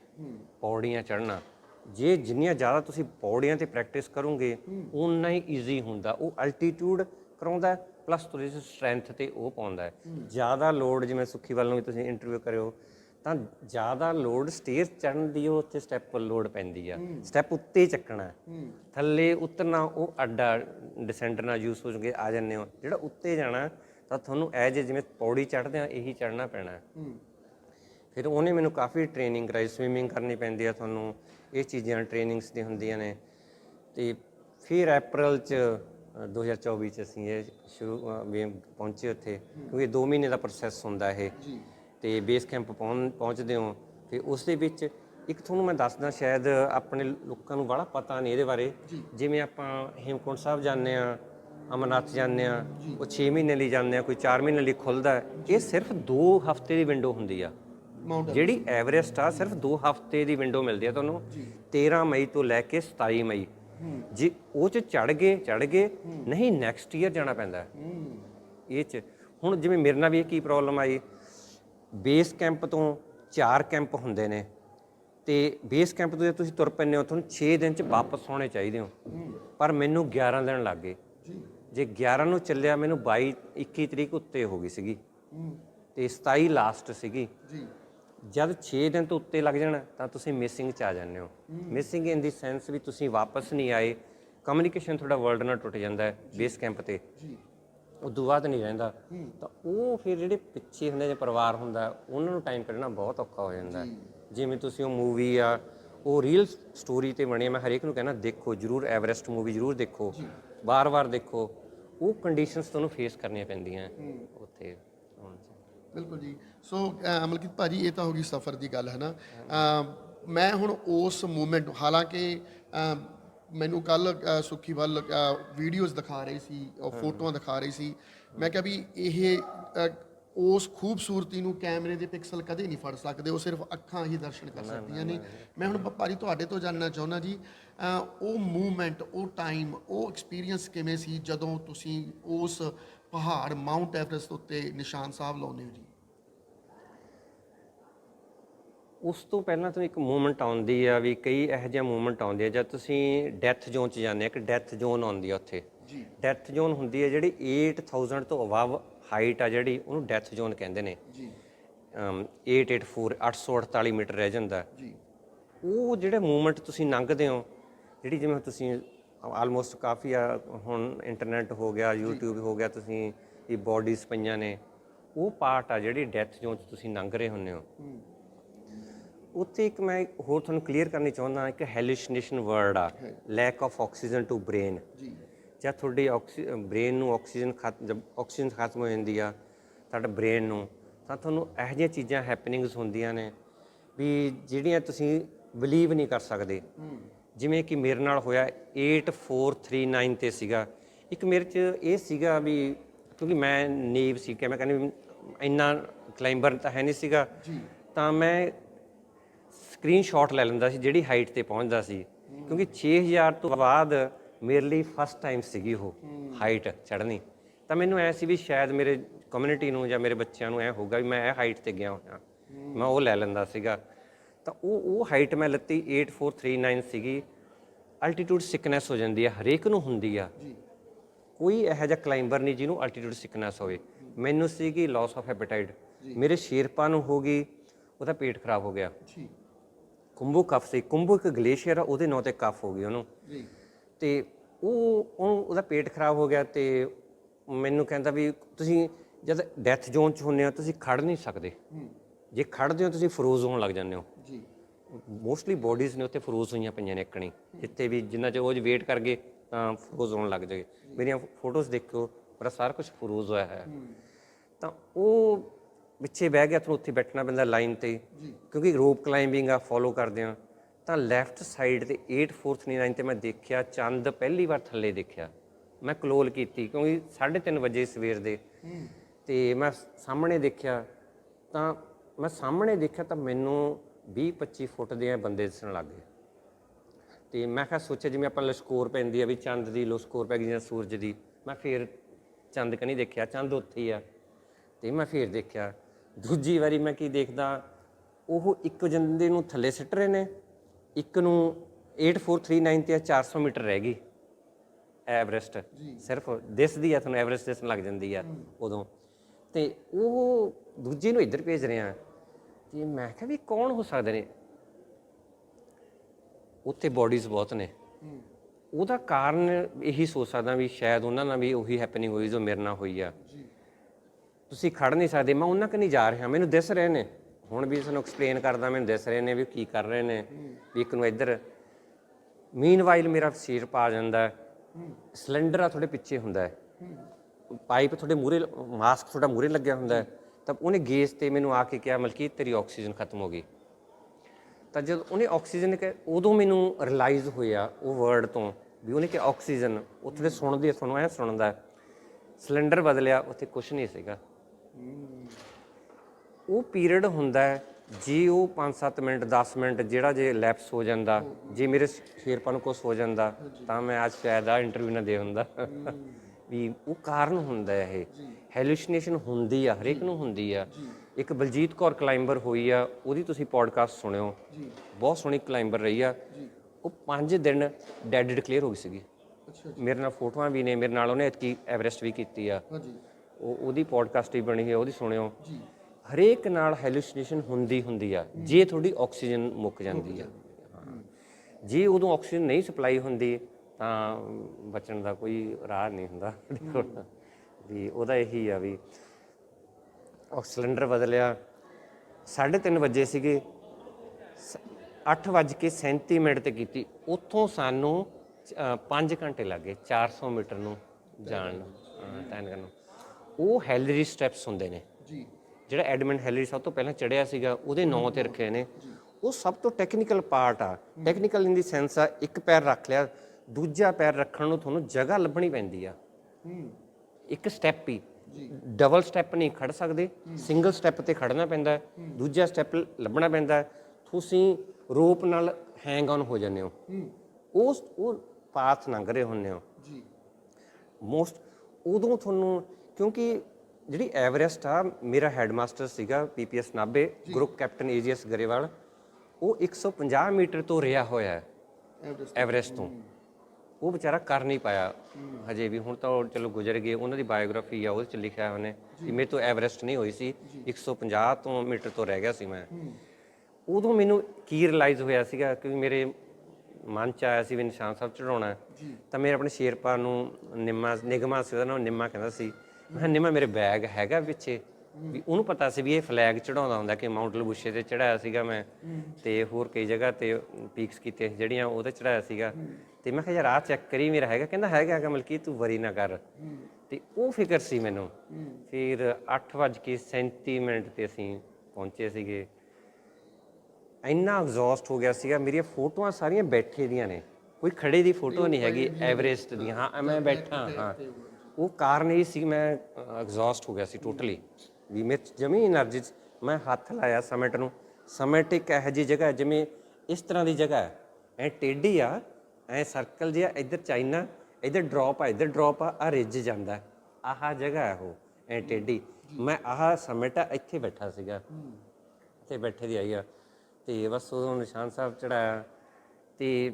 ਪੌੜੀਆਂ ਚੜ੍ਹਨਾ। ਜੇ ਜਿੰਨੀਆਂ ਜ਼ਿਆਦਾ ਤੁਸੀਂ ਪੌੜੀਆਂ ਤੇ ਪ੍ਰੈਕਟਿਸ ਕਰੋਗੇ ਉਨਾ ਹੀ ਈਜ਼ੀ ਹੁੰਦਾ। ਉਹ ਅਲਟੀਟਿਊਡ ਕਰਾਉਂਦਾ ਪਲੱਸ ਤੁਹਾਡੀ ਸਟਰੈਂਥ ਤੇ ਉਹ ਪਾਉਂਦਾ ਹੈ। ਜ਼ਿਆਦਾ ਲੋਡ ਜਿਵੇਂ ਸੁੱਖੀ ਵੱਲ ਨੂੰ ਵੀ ਤੁਸੀਂ ਇੰਟਰਵਿਊ ਕਰਿਓ ਤਾਂ ਜ਼ਿਆਦਾ ਲੋਡ ਸਟੇਅਰ ਚੜਨ ਦੀ ਉਹ ਉੱਥੇ ਸਟੈਪ ਲੋਡ ਪੈਂਦੀ ਆ। ਸਟੈਪ ਉੱਤੇ ਚੱਕਣਾ। ਥੱਲੇ ਉਤਰਨਾ ਉਹ ਅੱਡਾ ਡਿਸੈਂਡ ਨਾਲ ਯੂਜ਼ ਹੋ ਜੂਗੇ ਆ ਜਾਂਦੇ ਹੋ। ਜਿਹੜਾ ਉੱਤੇ ਜਾਣਾ ਤਾਂ ਤੁਹਾਨੂੰ ਐਜ ਜਿਵੇਂ ਪੌੜੀ ਚੜ੍ਹਦੇ ਆ ਇਹੀ ਚੜਨਾ ਪੈਣਾ। ਹੈ। ਫਿਰ ਉਹਨੇ ਮੈਨੂੰ ਕਾਫੀ ਟ੍ਰੇਨਿੰਗ ਕਰਾਈ ਸਵਿਮਿੰਗ ਕਰਨੀ ਪੈਂਦੀ ਆ ਤੁਹਾਨੂੰ ਇਹ ਚੀਜ਼ਾਂ ਟ੍ਰੇਨਿੰਗਸ ਦੀ ਹੁੰਦੀਆਂ ਨੇ। ਤੇ ਫਿਰ ਅਪ੍ਰੈਲ ਚ ਅ, 2024 ਚ ਅਸੀਂ ਇਹ ਸ਼ੁਰੂ ਵੀ ਪਹੁੰਚੇ ਉੱਥੇ ਕਿਉਂਕਿ 2 ਮਹੀਨੇ ਦਾ ਪ੍ਰੋਸੈਸ ਹੁੰਦਾ ਇਹ। ਤੇ ਬੇਸ ਕੈਂਪ ਪਹੁੰਚਦੇ ਹੋ ਤੇ ਉਸ ਦੇ ਵਿੱਚ ਇੱਕ ਤੁਹਾਨੂੰ ਮੈਂ ਦੱਸਦਾ ਸ਼ਾਇਦ ਆਪਣੇ ਲੋਕਾਂ ਨੂੰ ਬੜਾ ਪਤਾ ਨਹੀਂ ਇਹਦੇ ਬਾਰੇ। ਜਿਵੇਂ ਆਪਾਂ ਹੇਮਕੁੰਟ ਸਾਹਿਬ ਜਾਂਦੇ ਆ ਅਮਰਨਾਥ ਜਾਂਦੇ ਆ ਉਹ 6 ਮਹੀਨੇ ਲਈ ਜਾਂਦੇ ਆ ਕੋਈ 4 ਮਹੀਨੇ ਲਈ ਖੁੱਲਦਾ। ਇਹ ਸਿਰਫ 2 ਹਫ਼ਤੇ ਦੀ ਵਿੰਡੋ ਹੁੰਦੀ ਆ। ਜਿਹੜੀ ਐਵਰੈਸਟ ਆ ਸਿਰਫ 2 ਹਫ਼ਤੇ ਦੀ ਵਿੰਡੋ ਮਿਲਦੀ ਆ ਤੁਹਾਨੂੰ। 13 ਮਈ ਤੋਂ ਲੈ ਕੇ 27 ਮਈ। ਜੇ ਉਹ ਚ ਚੜ ਗਏ ਚੜ ਗਏ ਨਹੀਂ ਨੈਕਸਟ ਈਅਰ ਜਾਣਾ ਪੈਂਦਾ। ਇਹ ਚ ਹੁਣ ਜਿਵੇਂ ਮੇਰੇ ਨਾਲ ਵੀ ਇਹ ਕੀ ਪ੍ਰੋਬਲਮ ਆਈ? ਬੇਸ ਕੈਂਪ ਤੋਂ ਚਾਰ ਕੈਂਪ ਹੁੰਦੇ ਨੇ। ਤੇ ਬੇਸ ਕੈਂਪ ਤੋਂ ਜੇ ਤੁਸੀਂ ਤੁਰ ਪੈਂਦੇ ਹੋ ਤੁਹਾਨੂੰ 6 ਦਿਨ ਚ ਵਾਪਸ ਹੋਣੇ ਚਾਹੀਦੇ ਹੋ। ਪਰ ਮੈਨੂੰ 11 ਦਿਨ ਲੱਗ ਗਏ। ਜੇ 11 ਨੂੰ ਚੱਲਿਆ ਮੈਨੂੰ 22 21 ਤਰੀਕ ਉੱਤੇ ਹੋ ਗਈ ਸੀਗੀ। ਤੇ 27 ਲਾਸਟ ਸੀਗੀ। ਜੀ। ਜਦ 6 ਦਿਨ ਤੋਂ ਉੱਤੇ ਲੱਗ ਜਾਣ ਤਾਂ ਤੁਸੀਂ ਮਿਸਿੰਗ ਚ ਆ ਜਾਂਦੇ ਹੋ। ਮਿਸਿੰਗ ਇਨ ਦੀ ਸੈਂਸ ਵੀ ਤੁਸੀਂ ਵਾਪਸ ਨਹੀਂ ਆਏ। ਕਮਿਊਨੀਕੇਸ਼ਨ ਤੁਹਾਡਾ ਵਰਲਡ ਨਾਲ ਟੁੱਟ ਜਾਂਦਾ ਹੈ ਬੇਸ ਕੈਂਪ ਤੇ। ਜੀ। ਉਦੋਂ ਬਾਅਦ ਨਹੀਂ ਰਹਿੰਦਾ। ਤਾਂ ਉਹ ਫਿਰ ਜਿਹੜੇ ਪਿੱਛੇ ਹੁੰਦੇ ਜੇ ਪਰਿਵਾਰ ਹੁੰਦਾ ਉਹਨਾਂ ਨੂੰ ਟਾਈਮ ਕੱਢਣਾ ਬਹੁਤ ਔਖਾ ਹੋ ਜਾਂਦਾ। ਜਿਵੇਂ ਤੁਸੀਂ ਉਹ ਮੂਵੀ ਆ ਉਹ ਰੀਅਲ ਸਟੋਰੀ ਤੇ ਬਣੀ ਮੈਂ ਹਰੇਕ ਨੂੰ ਕਹਿੰਦਾ ਦੇਖੋ ਜਰੂਰ ਐਵਰੈਸਟ ਮੂਵੀ ਜਰੂਰ ਦੇਖੋ। ਬਾਰ-ਬਾਰ ਦੇਖੋ। ਉਹ ਕੰਡੀਸ਼ਨਸ ਤੁਹਾਨੂੰ ਫੇਸ ਕਰਨੀਆਂ ਪੈਂਦੀਆਂ ਉੱਥੇ 'ਚ। ਬਿਲਕੁਲ ਜੀ। ਸੋ ਅ, ਅਮਲਕੀਤ ਭਾਜੀ ਇਹ ਤਾਂ ਹੋ ਗਈ ਸਫ਼ਰ ਦੀ ਗੱਲ ਹੈ ਨਾ ਮੈਂ ਹੁਣ ਉਸ ਮੂਮੈਂਟ ਹਾਲਾਂਕਿ ਮੈਨੂੰ ਕੱਲ ਸੁੱਖੀ ਵੱਲ ਵੀਡੀਓਜ਼ ਦਿਖਾ ਰਹੀ ਸੀ ਫੋਟੋਆਂ ਦਿਖਾ ਰਹੀ ਸੀ। ਮੈਂ ਕਿਹਾ ਵੀ ਇਹ ਉਸ ਖੂਬਸੂਰਤੀ ਨੂੰ ਕੈਮਰੇ ਦੇ ਪਿਕਸਲ ਕਦੇ ਨਹੀਂ ਫੜ ਸਕਦੇ ਉਹ ਸਿਰਫ ਅੱਖਾਂ ਹੀ ਦਰਸ਼ਨ ਕਰ ਸਕਦੀਆਂ ਨੇ ਮੈਂ ਹੁਣ ਭਾਜੀ ਤੁਹਾਡੇ ਤੋਂ ਜਾਣਨਾ ਚਾਹੁੰਦਾ ਜੀ ਉਹ ਮੂਵਮੈਂਟ ਉਹ ਟਾਈਮ ਉਹ ਐਕਸਪੀਰੀਅੰਸ ਕਿਵੇਂ ਸੀ ਜਦੋਂ ਤੁਸੀਂ ਉਸ ਪਹਾੜ ਮਾਊਂਟ ਐਵਰੈਸਟ ਉੱਤੇ ਨਿਸ਼ਾਨ ਸਾਹਿਬ ਲਾਉਂਦੇ ਹੋ ਜੀ? ਉਸ ਤੋਂ ਪਹਿਲਾਂ ਤੋਂ ਇੱਕ ਮੂਵਮੈਂਟ ਆਉਂਦੀ ਆ ਵੀ ਕਈ ਇਹੋ ਜਿਹਾ ਮੂਵਮੈਂਟ ਆਉਂਦੀ ਆ ਜਦ ਤੁਸੀਂ ਡੈਥ ਜ਼ੋਨ 'ਚ ਜਾਂਦੇ ਆ ਇੱਕ ਡੈਥ ਜ਼ੋਨ ਆਉਂਦੀ ਆ ਉੱਥੇ। ਜੀ। ਡੈਥ ਜ਼ੋਨ ਹੁੰਦੀ ਹੈ ਜਿਹੜੀ 8000 ਤੋਂ ਅਬਵ ਹਾਈਟ ਆ ਜਿਹੜੀ ਉਹਨੂੰ ਡੈਥ ਜ਼ੋਨ ਕਹਿੰਦੇ ਨੇ। ਜੀ। ਅਮ 884 848 ਮੀਟਰ ਰਹਿ ਜਾਂਦਾ। ਜੀ। ਉਹ ਜਿਹੜੇ ਮੂਵਮੈਂਟ ਤੁਸੀਂ ਲੰਘਦੇ ਹੋ ਜਿਹੜੀ ਜਿਵੇਂ ਤੁਸੀਂ ਆਲਮੋਸਟ ਕਾਫੀ ਆ ਹੁਣ ਇੰਟਰਨੈਟ ਹੋ ਗਿਆ YouTube ਹੋ ਗਿਆ ਤੁਸੀਂ ਇਹ ਬਾਡੀਜ਼ ਪਈਆਂ ਨੇ ਉਹ ਪਾਰਟ ਆ ਜਿਹੜੀ ਡੈਥ ਜ਼ੋਨ 'ਚ ਤੁਸੀਂ ਲੰਘ ਰਹੇ ਹੁੰਦੇ ਹੋ। ਉੱਥੇ ਇੱਕ ਮੈਂ ਹੋਰ ਤੁਹਾਨੂੰ ਕਲੀਅਰ ਕਰਨੀ ਚਾਹੁੰਦਾ ਇੱਕ ਹੈਲੂਸੀਨੇਸ਼ਨ ਵਰਡ ਆ lack of oxygen to brain ਜੀ। ਜਦ ਤੁਹਾਡੀ ਬ੍ਰੇਨ ਨੂੰ ਆਕਸੀਜਨ ਖਤ ਜਦ ਆਕਸੀਜਨ ਖਤਮ ਹੋ ਜਾਂਦੀ ਆ ਤੁਹਾਡਾ ਬ੍ਰੇਨ ਨੂੰ ਤਾਂ ਤੁਹਾਨੂੰ ਇਹੋ ਜਿਹੀਆਂ ਚੀਜ਼ਾਂ ਹੈਪਨਿੰਗਸ ਹੁੰਦੀਆਂ ਨੇ ਵੀ ਜਿਹੜੀਆਂ ਤੁਸੀਂ ਬਲੀਵ ਨਹੀਂ ਕਰ ਸਕਦੇ। ਜਿਵੇਂ ਕਿ ਮੇਰੇ ਨਾਲ ਹੋਇਆ 8439 ਤੇ ਸੀਗਾ। ਇੱਕ ਮੇਰੇ 'ਚ ਇਹ ਸੀਗਾ ਵੀ ਕਿਉਂਕਿ ਮੈਂ ਨੀਵ ਸੀ ਕਿ ਮੈਂ ਕਹਿੰਦਾ ਇੰਨਾ ਕਲਾਈਂਬਰ ਤਾਂ ਹੈ ਨਹੀਂ ਸੀਗਾ। ਤਾਂ ਮੈਂ ਸਕਰੀਨਸ਼ਾਟ ਲੈ ਲੈਂਦਾ ਸੀ ਜਿਹੜੀ ਹਾਈਟ ਤੇ ਪਹੁੰਚਦਾ ਸੀ। ਕਿਉਂਕਿ 6000 ਤੋਂ ਬਾਅਦ ਮੇਰੇ ਲਈ ਫਸਟ ਟਾਈਮ ਸੀਗੀ ਉਹ ਹਾਈਟ ਚੜ੍ਹਨੀ। ਤਾਂ ਮੈਨੂੰ ਐ ਸੀ ਵੀ ਸ਼ਾਇਦ ਮੇਰੇ ਕਮਿਊਨਿਟੀ ਨੂੰ ਜਾਂ ਮੇਰੇ ਬੱਚਿਆਂ ਨੂੰ ਐ ਹੋਊਗਾ ਵੀ ਮੈਂ ਇਹ ਹਾਈਟ ਤੇ ਗਿਆ ਹੋਇਆ। ਮੈਂ ਉਹ ਲੈ ਲੈਂਦਾ ਸੀਗਾ। ਤਾਂ ਉਹ ਉਹ ਹਾਈਟ ਮੈਂ ਲੱਤੀ 8439 ਸੀਗੀ। ਅਲਟੀਟਿਊਡ ਸਿਕਨੈਸ ਹੋ ਜਾਂਦੀ ਹੈ ਹਰੇਕ ਨੂੰ ਹੁੰਦੀ ਆ। ਕੋਈ ਇਹੋ ਜਿਹਾ ਕਲਾਈਂਬਰ ਨਹੀਂ ਜਿਹਨੂੰ ਅਲਟੀਟਿਊਡ ਸਿਕਨੈਸ ਹੋਵੇ। ਮੈਨੂੰ ਸੀਗੀ ਲਾਸ ਆਫ ਹੈਪੇਟਾਈਟ ਮੇਰੇ ਸ਼ੇਰਪਾ ਨੂੰ ਹੋ ਗਈ ਉਹਦਾ ਪੇਟ ਖਰਾਬ ਹੋ ਗਿਆ। ਜੀ। ਕੁੰਭੂ ਕਫ ਸੀ। ਕੁੰਭੂ ਇੱਕ ਗਲੇਸ਼ੀਅਰ ਆ ਉਹਦੇ ਨਾਂ ਤੇ ਕਫ ਹੋ ਗਈ ਉਹਨੂੰ। ਜੀ। ਤੇ ਉਹ ਉਹ- ਉਹਦਾ ਪੇਟ ਖਰਾਬ ਹੋ ਗਿਆ ਤੇ ਮੈਨੂੰ ਕਹਿੰਦਾ ਵੀ ਤੁਸੀਂ ਜਦ ਡੈਥ ਜ਼ੋਨ 'ਚ ਹੁੰਦੇ ਹੋ ਤੁਸੀਂ ਖੜ ਨਹੀਂ ਸਕਦੇ। ਜੇ ਖੜਦੇ ਹੋ ਤੁਸੀਂ ਫਰੋਜ਼ ਹੋਣ ਲੱਗ ਜਾਂਦੇ ਹੋ। ਜੀ। ਮੋਸਟਲੀ ਬੋਡੀਜ਼ ਨੇ ਉੱਥੇ ਫਰੋਜ਼ ਹੋਈਆਂ ਪਈਆਂ ਨੇ ਇੱਕਣੀ ਜਿੱਥੇ ਵੀ ਜਿੰਨਾ ਚ ਉਹ ਵੇਟ ਕਰ ਗਏ ਤਾਂ ਫਰੋਜ਼ ਹੋਣ ਲੱਗ ਜਾਗੇ। ਮੇਰੀਆਂ ਫੋਟੋਜ਼ ਦੇਖੋ ਮੇਰਾ ਸਾਰਾ ਕੁਝ ਫਰੋਜ਼ ਹੋਇਆ ਹੈ। ਤਾਂ ਉਹ ਪਿੱਛੇ ਬਹਿ ਗਿਆ ਤੁਹਾਨੂੰ ਉੱਥੇ ਬੈਠਣਾ ਪੈਂਦਾ ਲਾਈਨ ਤੇ। ਕਿਉਂਕਿ ਰੋਪ ਕਲਾਈਂਬਿੰਗ ਆ ਫੋਲੋ ਕਰਦੇ ਆ। ਤਾਂ ਲੈਫਟ ਸਾਈਡ ਤੇ 8439 ਤੇ ਮੈਂ ਦੇਖਿਆ, ਚੰਦ ਪਹਿਲੀ ਵਾਰ ਥੱਲੇ ਦੇਖਿਆ। ਮੈਂ ਕਲੋਲ ਕੀਤੀ ਕਿਉਂਕਿ 3:30 ਵਜੇ ਸਵੇਰ ਦੇ। ਤੇ ਮੈਂ ਸਾਹਮਣੇ ਦੇਖਿਆ ਤਾਂ ਮੈਂ ਸਾਹਮਣੇ ਦੇਖਿਆ ਤਾਂ ਮੈਨੂੰ 20 25 ਫੁੱਟ ਦੇ ਬੰਦੇ ਦਿਸਣ ਲੱਗ ਗਏ। ਤੇ ਮੈਂ ਕਿਹਾ ਸੋਚਿਆ ਜਿਵੇਂ ਆਪਾਂ ਲਸ਼ਕੋਰ ਪੈਂਦੀ ਆ ਵੀ ਚੰਦ ਦੀ ਲਸ਼ਕੋਰ ਪੈ ਗਈ ਜਾਂ ਸੂਰਜ ਦੀ। ਮੈਂ ਫੇਰ ਚੰਦ ਕਨੀ ਦੇਖਿਆ, ਚੰਦ ਉੱਥੇ ਹੀ ਆ। ਤੇ ਮੈਂ ਫੇਰ ਦੇਖਿਆ। ਦੂਜੀ ਵਾਰੀ ਮੈਂ ਕੀ ਦੇਖਦਾ, ਉਹ ਇੱਕ ਜੰਦੇ ਨੂੰ ਥੱਲੇ ਸਿੱਟ ਰਹੇ ਨੇ ਇੱਕ ਨੂੰ 8439 ਤੇ ਆ 400 ਮੀਟਰ ਰਹਿ ਗਈ ਐਵਰੈਸਟ। ਸਿਰਫ ਦਿਸਦੀ ਆ ਤੁਹਾਨੂੰ ਐਵਰੈਸਟ ਦਿਸਣ ਲੱਗ ਜਾਂਦੀ ਆ ਉਦੋਂ। ਤੇ ਉਹ ਦੂਜੇ ਨੂੰ ਇੱਧਰ ਭੇਜ ਰਹੇ ਆ ਤੇ ਮੈਂ ਕਿਹਾ ਵੀ ਕੌਣ ਹੋ ਸਕਦੇ ਨੇ? ਉੱਥੇ ਬਾਡੀਜ਼ ਬਹੁਤ ਨੇ। ਉਹਦਾ ਕਾਰਨ ਇਹੀ ਸੋਚ ਸਕਦਾ ਵੀ ਸ਼ਾਇਦ ਉਹਨਾਂ ਨਾਲ ਵੀ ਉਹੀ ਹੈਪਨਿੰਗ ਹੋਈ ਜੋ ਮੇਰੇ ਨਾਲ ਹੋਈ ਆ। ਤੁਸੀਂ ਖੜ ਨਹੀਂ ਸਕਦੇ ਮੈਂ ਉਹਨਾਂ ਕਨੀ ਜਾ ਰਿਹਾ ਮੈਨੂੰ ਦਿਸ ਰਹੇ ਨੇ। ਹੁਣ ਵੀ ਤੁਹਾਨੂੰ ਐਕਸਪਲੇਨ ਕਰਦਾ, ਮੈਨੂੰ ਦਿਸ ਰਹੇ ਨੇ ਵੀ ਕੀ ਕਰ ਰਹੇ ਨੇ, ਵੀ ਇੱਕ ਨੂੰ ਇੱਧਰ ਮੀਨਵਾਈਲ ਮੇਰਾ ਸਿਰ ਪਾ ਜਾਂਦਾ ਸਿਲੰਡਰ ਆ ਤੁਹਾਡੇ ਪਿੱਛੇ ਹੁੰਦਾ ਹੈ, ਪਾਈਪ ਤੁਹਾਡੇ ਮੂਰੇ ਮਾਸਕ ਤੁਹਾਡਾ ਮੂਰੇ ਲੱਗਿਆ ਹੁੰਦਾ ਹੈ, ਤਾਂ ਉਹਨੇ ਗੇਸ ਤੇ ਮੈਨੂੰ ਆ ਕੇ ਕਿਹਾ, ਮਲਕੀਤ ਤੇਰੀ ਆਕਸੀਜਨ ਖਤਮ ਹੋ ਗਈ। ਤਾਂ ਜਦ ਉਹਨੇ ਆਕਸੀਜਨ ਕਿ ਉਦੋਂ ਮੈਨੂੰ ਰਿਅਲਾਈਜ਼ ਹੋਇਆ ਉਹ ਵਰਡ ਤੋਂ ਵੀ ਉਹਨੇ ਕਿ ਆਕਸੀਜਨ ਉੱਥੇ ਦੇ ਸੁਣਦੇ ਤੁਹਾਨੂੰ ਐ ਸੁਣਦਾ ਸਿਲੰਡਰ ਬਦਲਿਆ, ਉੱਥੇ ਕੁਝ ਨਹੀਂ ਸੀਗਾ। ਉਹ ਪੀਰੀਅਡ ਹੁੰਦਾ ਹੈ ਜੇ ਉਹ 5-7 ਮਿੰਟ 10 ਮਿੰਟ ਜਿਹੜਾ ਜੇ ਲੈਪਸ ਹੋ ਜਾਂਦਾ ਜੇ ਮੇਰੇ ਸ਼ੇਰਪਾ ਨੂੰ ਕੁਛ ਹੋ ਜਾਂਦਾ ਤਾਂ ਮੈਂ ਅੱਜ ਸ਼ਾਇਦ ਆ ਇੰਟਰਵਿਊ ਨਾ ਦੇ ਹੁੰਦਾ। ਵੀ ਉਹ ਕਾਰਨ ਹੁੰਦਾ ਹੈ ਇਹ ਹੈਲੂਸੀਨੇਸ਼ਨ ਹੁੰਦੀ ਆ ਹਰੇਕ ਨੂੰ ਹੁੰਦੀ ਆ। ਇੱਕ ਬਲਜੀਤ ਕੌਰ ਕਲਾਈਂਬਰ ਹੋਈ ਆ ਉਹਦੀ ਤੁਸੀਂ ਪੋਡਕਾਸਟ ਸੁਣਿਓ। ਬਹੁਤ ਸੋਹਣੀ ਕਲਾਈਂਬਰ ਰਹੀ ਆ। ਉਹ 5 ਦਿਨ ਡੈਡ ਡਿਕਲੇਅਰ ਹੋ ਗਈ ਸੀਗੀ। ਮੇਰੇ ਨਾਲ ਫੋਟੋਆਂ ਵੀ ਨੇ ਮੇਰੇ ਨਾਲ ਉਹਨੇ ਐਵਰੈਸਟ ਵੀ ਕੀਤੀ ਆ। ਉਹ ਉਹਦੀ ਪੋਡਕਾਸਟ ਵੀ ਬਣੀ ਹੈ ਉਹਦੀ ਸੁਣਿਓ। ਹਰੇਕ ਨਾਲ ਹੈਲੂਸੀਨੇਸ਼ਨ ਹੁੰਦੀ ਹੁੰਦੀ ਆ, ਜੇ ਤੁਹਾਡੀ ਆਕਸੀਜਨ ਮੁੱਕ ਜਾਂਦੀ ਆ। ਜੇ ਉਦੋਂ ਆਕਸੀਜਨ ਨਹੀਂ ਸਪਲਾਈ ਹੁੰਦੀ, ਤਾਂ ਬਚਣ ਦਾ ਕੋਈ ਰਾਹ ਨਹੀਂ ਹੁੰਦਾ। ਵੀ ਉਹਦਾ ਇਹੀ ਆ ਵੀ ਉਹ ਸਿਲੰਡਰ ਬਦਲਿਆ 3:30 ਵਜੇ ਸੀਗੇ 8:37 ਮਿੰਟ ਤੇ ਕੀਤੀ। ਉੱਥੋਂ ਸਾਨੂੰ 5 ਘੰਟੇ ਲੱਗੇ 400 ਮੀਟਰ ਨੂੰ ਜਾਣ ਨੂੰ ਤੈਨ ਕਰਨ ਉਹ ਹੈਲਰੀ ਸਟੈਪਸ ਹੁੰਦੇ ਨੇ। ਜੀ। ਜਿਹੜਾ ਐਡਮੰਡ ਹੈਲਰੀ ਸਭ ਤੋਂ ਪਹਿਲਾਂ ਚੜਿਆ ਸੀਗਾ ਉਹਦੇ ਨਾਂ ਤੇ ਰੱਖੇ ਨੇ। ਉਹ ਸਭ ਤੋਂ ਟੈਕਨੀਕਲ ਪਾਰਟ ਆ। ਟੈਕਨੀਕਲ ਇਨ ਦੀ ਸੈਂਸ ਆ ਇੱਕ ਪੈਰ ਰੱਖ ਲਿਆ ਦੂਜਾ ਪੈਰ ਰੱਖਣ ਨੂੰ ਤੁਹਾਨੂੰ ਜਗ੍ਹਾ ਲੱਭਣੀ ਪੈਂਦੀ ਆ। ਇੱਕ ਸਟੈਪ ਹੀ। ਡਬਲ ਸਟੈਪ ਨਹੀਂ ਖੜ ਸਕਦੇ ਸਿੰਗਲ ਸਟੈਪ ਤੇ ਖੜਨਾ ਪੈਂਦਾ ਦੂਜਾ ਸਟੈਪ ਲੱਭਣਾ ਪੈਂਦਾ। ਤੁਸੀਂ ਰੋਪ ਨਾਲ ਹੈਂਗ ਔਨ ਹੋ ਜਾਂਦੇ ਹੋ। ਹੂੰ ਉਸ ਉਹ ਪਾਥ ਲੰਘ ਰਹੇ ਹੁੰਦੇ ਹੋ। ਜੀ। ਮੋਸਟ ਉਦੋਂ ਤੁਹਾਨੂੰ ਕਿਉਂਕਿ ਜਿਹੜੀ ਐਵਰੈਸਟ ਆ ਮੇਰਾ ਹੈਡਮਾਸਟਰ ਸੀਗਾ ਪੀਪੀਐਸ ਨਾਬੇ ਗਰੁੱਪ ਕੈਪਟਨ ਏਜੀਐਸ ਗਰੇਵਾਲ। ਉਹ 150 ਮੀਟਰ ਤੋਂ ਰਿਹਾ ਹੋਇਆ ਹੈ ਐਵਰੈਸਟ ਤੋਂ। ਉਹ ਵਿਚਾਰਾ ਕਰ ਨਹੀਂ ਪਾਇਆ। ਹਜੇ ਵੀ ਹੁਣ ਤਾਂ ਉਹ ਚਲੋ ਗੁਜ਼ਰ ਗਏ ਉਹਨਾਂ ਦੀ ਬਾਇਓਗ੍ਰਾਫੀ ਆ ਉਹਦੇ ਚ ਲਿਖਿਆ ਉਹਨੇ ਕਿ ਮੇਰੇ ਤੋਂ ਐਵਰੈਸਟ ਨਹੀਂ ਹੋਈ ਸੀ 150 ਤੋਂ ਮੀਟਰ ਤੋਂ ਰਹਿ ਗਿਆ ਸੀ ਮੈਂ। ਉਦੋਂ ਮੈਨੂੰ ਕੀ ਰਿਅਲਾਈਜ਼ ਹੋਇਆ ਸੀਗਾ ਕਿ ਮੇਰੇ ਮਨ ਚ ਆਇਆ ਸੀ ਵੀ ਨਿਸ਼ਾਨ ਸਾਹਿਬ ਚੜਾਉਣਾ। ਤਾਂ ਮੇਰੇ ਆਪਣੇ ਸ਼ੇਰਪਾ ਨੂੰ ਨਿੰਮਾ ਨਿਗਮਾ ਸੀ ਉਹਦਾ ਨਾਮ ਨਿੰਮਾ ਕਹਿੰਦਾ ਸੀ। ਮੈਂ ਨਿੰਮਾ ਮੇਰੇ ਬੈਗ ਹੈਗਾ ਪਿੱਛੇ। ਵੀ ਉਹਨੂੰ ਪਤਾ ਸੀ ਵੀ ਇਹ ਫਲੈਗ ਚੜਾਉਂਦਾ ਹੁੰਦਾ ਕਿ ਮਾਊਂਟ ਲਬੂਸ਼ੇ ਤੇ ਚੜਾਇਆ ਸੀਗਾ ਮੈਂ। ਤੇ ਹੋਰ ਕਈ ਜਗ੍ਹਾ ਤੇ ਪੀਕਸ ਕੀਤੇ ਜਿਹੜੀਆਂ ਉਹਦੇ ਚੜਾਇਆ ਸੀਗਾ। ਤੇ ਮੈਂ ਕਿਹਾ ਯਾਰ ਆਹ ਚੈੱਕ ਕਰੀ ਮੇਰਾ ਹੈਗਾ। ਕਹਿੰਦਾ ਹੈਗਾ ਹੈਗਾ ਮਲਕੀ ਤੂੰ ਵਰੀ ਨਾ ਕਰ। ਤੇ ਉਹ ਫਿਕਰ ਸੀ ਮੈਨੂੰ। ਫਿਰ 8:37 ਮਿੰਟ ਤੇ ਅਸੀਂ ਪਹੁੰਚੇ ਸੀਗੇ। ਇੰਨਾ ਐਗਜ਼ੌਸਟ ਹੋ ਗਿਆ ਸੀਗਾ। ਮੇਰੀਆਂ ਫੋਟੋਆਂ ਸਾਰੀਆਂ ਬੈਠੇ ਦੀਆਂ ਨੇ। ਕੋਈ ਖੜੇ ਦੀ ਫੋਟੋ ਨਹੀਂ ਹੈਗੀ ਐਵਰੇਸਟ ਦੀਆਂ। ਹਾਂ ਮੈਂ ਬੈਠਾ ਹਾਂ। ਉਹ ਕਾਰਨ ਇਹ ਸੀ, ਮੈਂ ਐਗਜ਼ੌਸਟ ਹੋ ਗਿਆ ਸੀ ਟੋਟਲੀ ਵੀ ਮੈਂ ਜਮੀ એનર્ਜੀ ਮੈਂ ਹੱਥ ਲਾਇਆ ਸਮਿਟ ਨੂੰ। ਸਮਿਟ ਇੱਕ ਇਹੋ ਜਿਹੀ ਜਗ੍ਹਾ ਜਿਵੇਂ ਇਸ ਤਰ੍ਹਾਂ ਦੀ ਜਗ੍ਹਾ ਹੈ। ਐ ਟੇਢੀ ਆ, ਐ ਸਰਕਲ ਜਿਹਾ ਇੱਧਰ ਚਾਈਨਾ, ਇੱਧਰ ਡ੍ਰੌਪ ਆ, ਇੱਧਰ ਡ੍ਰੌਪ ਆ ਆ ਰਿੱਜ ਜਾਂਦਾ ਆਹ ਜਗ੍ਹਾ ਹੈ ਉਹ, ਐ ਟੇਢੀ। ਮੈਂ ਆਹ ਸਮਿਟ ਆ, ਇੱਥੇ ਬੈਠਾ ਸੀਗਾ। ਇੱਥੇ ਬੈਠੇ ਦੀ ਆਈ ਆ। ਤੇ ਬਸ ਉਦੋਂ ਨਿਸ਼ਾਨ ਸਾਹਿਬ ਚੜਾਇਆ। ਤੇ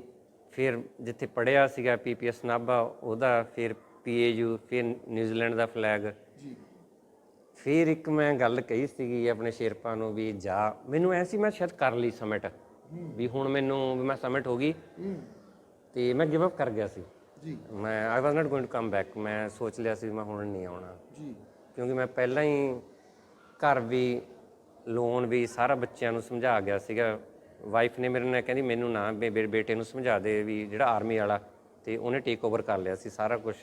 ਫਿਰ ਜਿੱਥੇ ਪੜਿਆ ਸੀਗਾ ਪੀਪੀਐਸ ਨਾਭਾ, ਉਹਦਾ ਫਿਰ ਪੀਏਯੂ ਫਿਰ ਨਿਊਜ਼ੀਲੈਂਡ ਦਾ ਫਲੈਗ। ਜੀ। ਫਿਰ ਇੱਕ ਮੈਂ ਗੱਲ ਕਹੀ ਸੀਗੀ ਆਪਣੇ ਸ਼ੇਰਪਾ ਨੂੰ ਵੀ ਜਾ। ਮੈਨੂੰ ਐ ਸੀ ਮੈਂ ਸ਼ਾਇਦ ਕਰ ਲਈ ਸਮਿਟ ਵੀ ਹੁਣ ਮੈਨੂੰ ਵੀ ਮੈਂ ਸਮਿਟ ਹੋ ਗਈ। ਤੇ ਮੈਂ ਗਿਵ ਅਪ ਕਰ ਗਿਆ ਸੀ। ਜੀ। ਮੈਂ I was not going to come back ਮੈਂ ਸੋਚ ਲਿਆ ਸੀ ਮੈਂ ਹੁਣ ਨਹੀਂ ਆਉਣਾ। ਜੀ। ਕਿਉਂਕਿ ਮੈਂ ਪਹਿਲਾਂ ਹੀ ਘਰ ਵੀ ਲੋਨ ਵੀ ਸਾਰਾ ਬੱਚਿਆਂ ਨੂੰ ਸਮਝਾ ਗਿਆ ਸੀਗਾ। ਵਾਈਫ ਨੇ ਮੇਰੇ ਨਾਲ ਕਹਿੰਦੀ ਮੈਨੂੰ ਨਾ ਮੇਰੇ ਬੇਟੇ ਨੂੰ ਸਮਝਾ ਦੇ ਵੀ ਜਿਹੜਾ ਆਰਮੀ ਵਾਲਾ। ਤੇ ਉਹਨੇ ਟੇਕ ਓਵਰ ਕਰ ਲਿਆ ਸੀ ਸਾਰਾ ਕੁਝ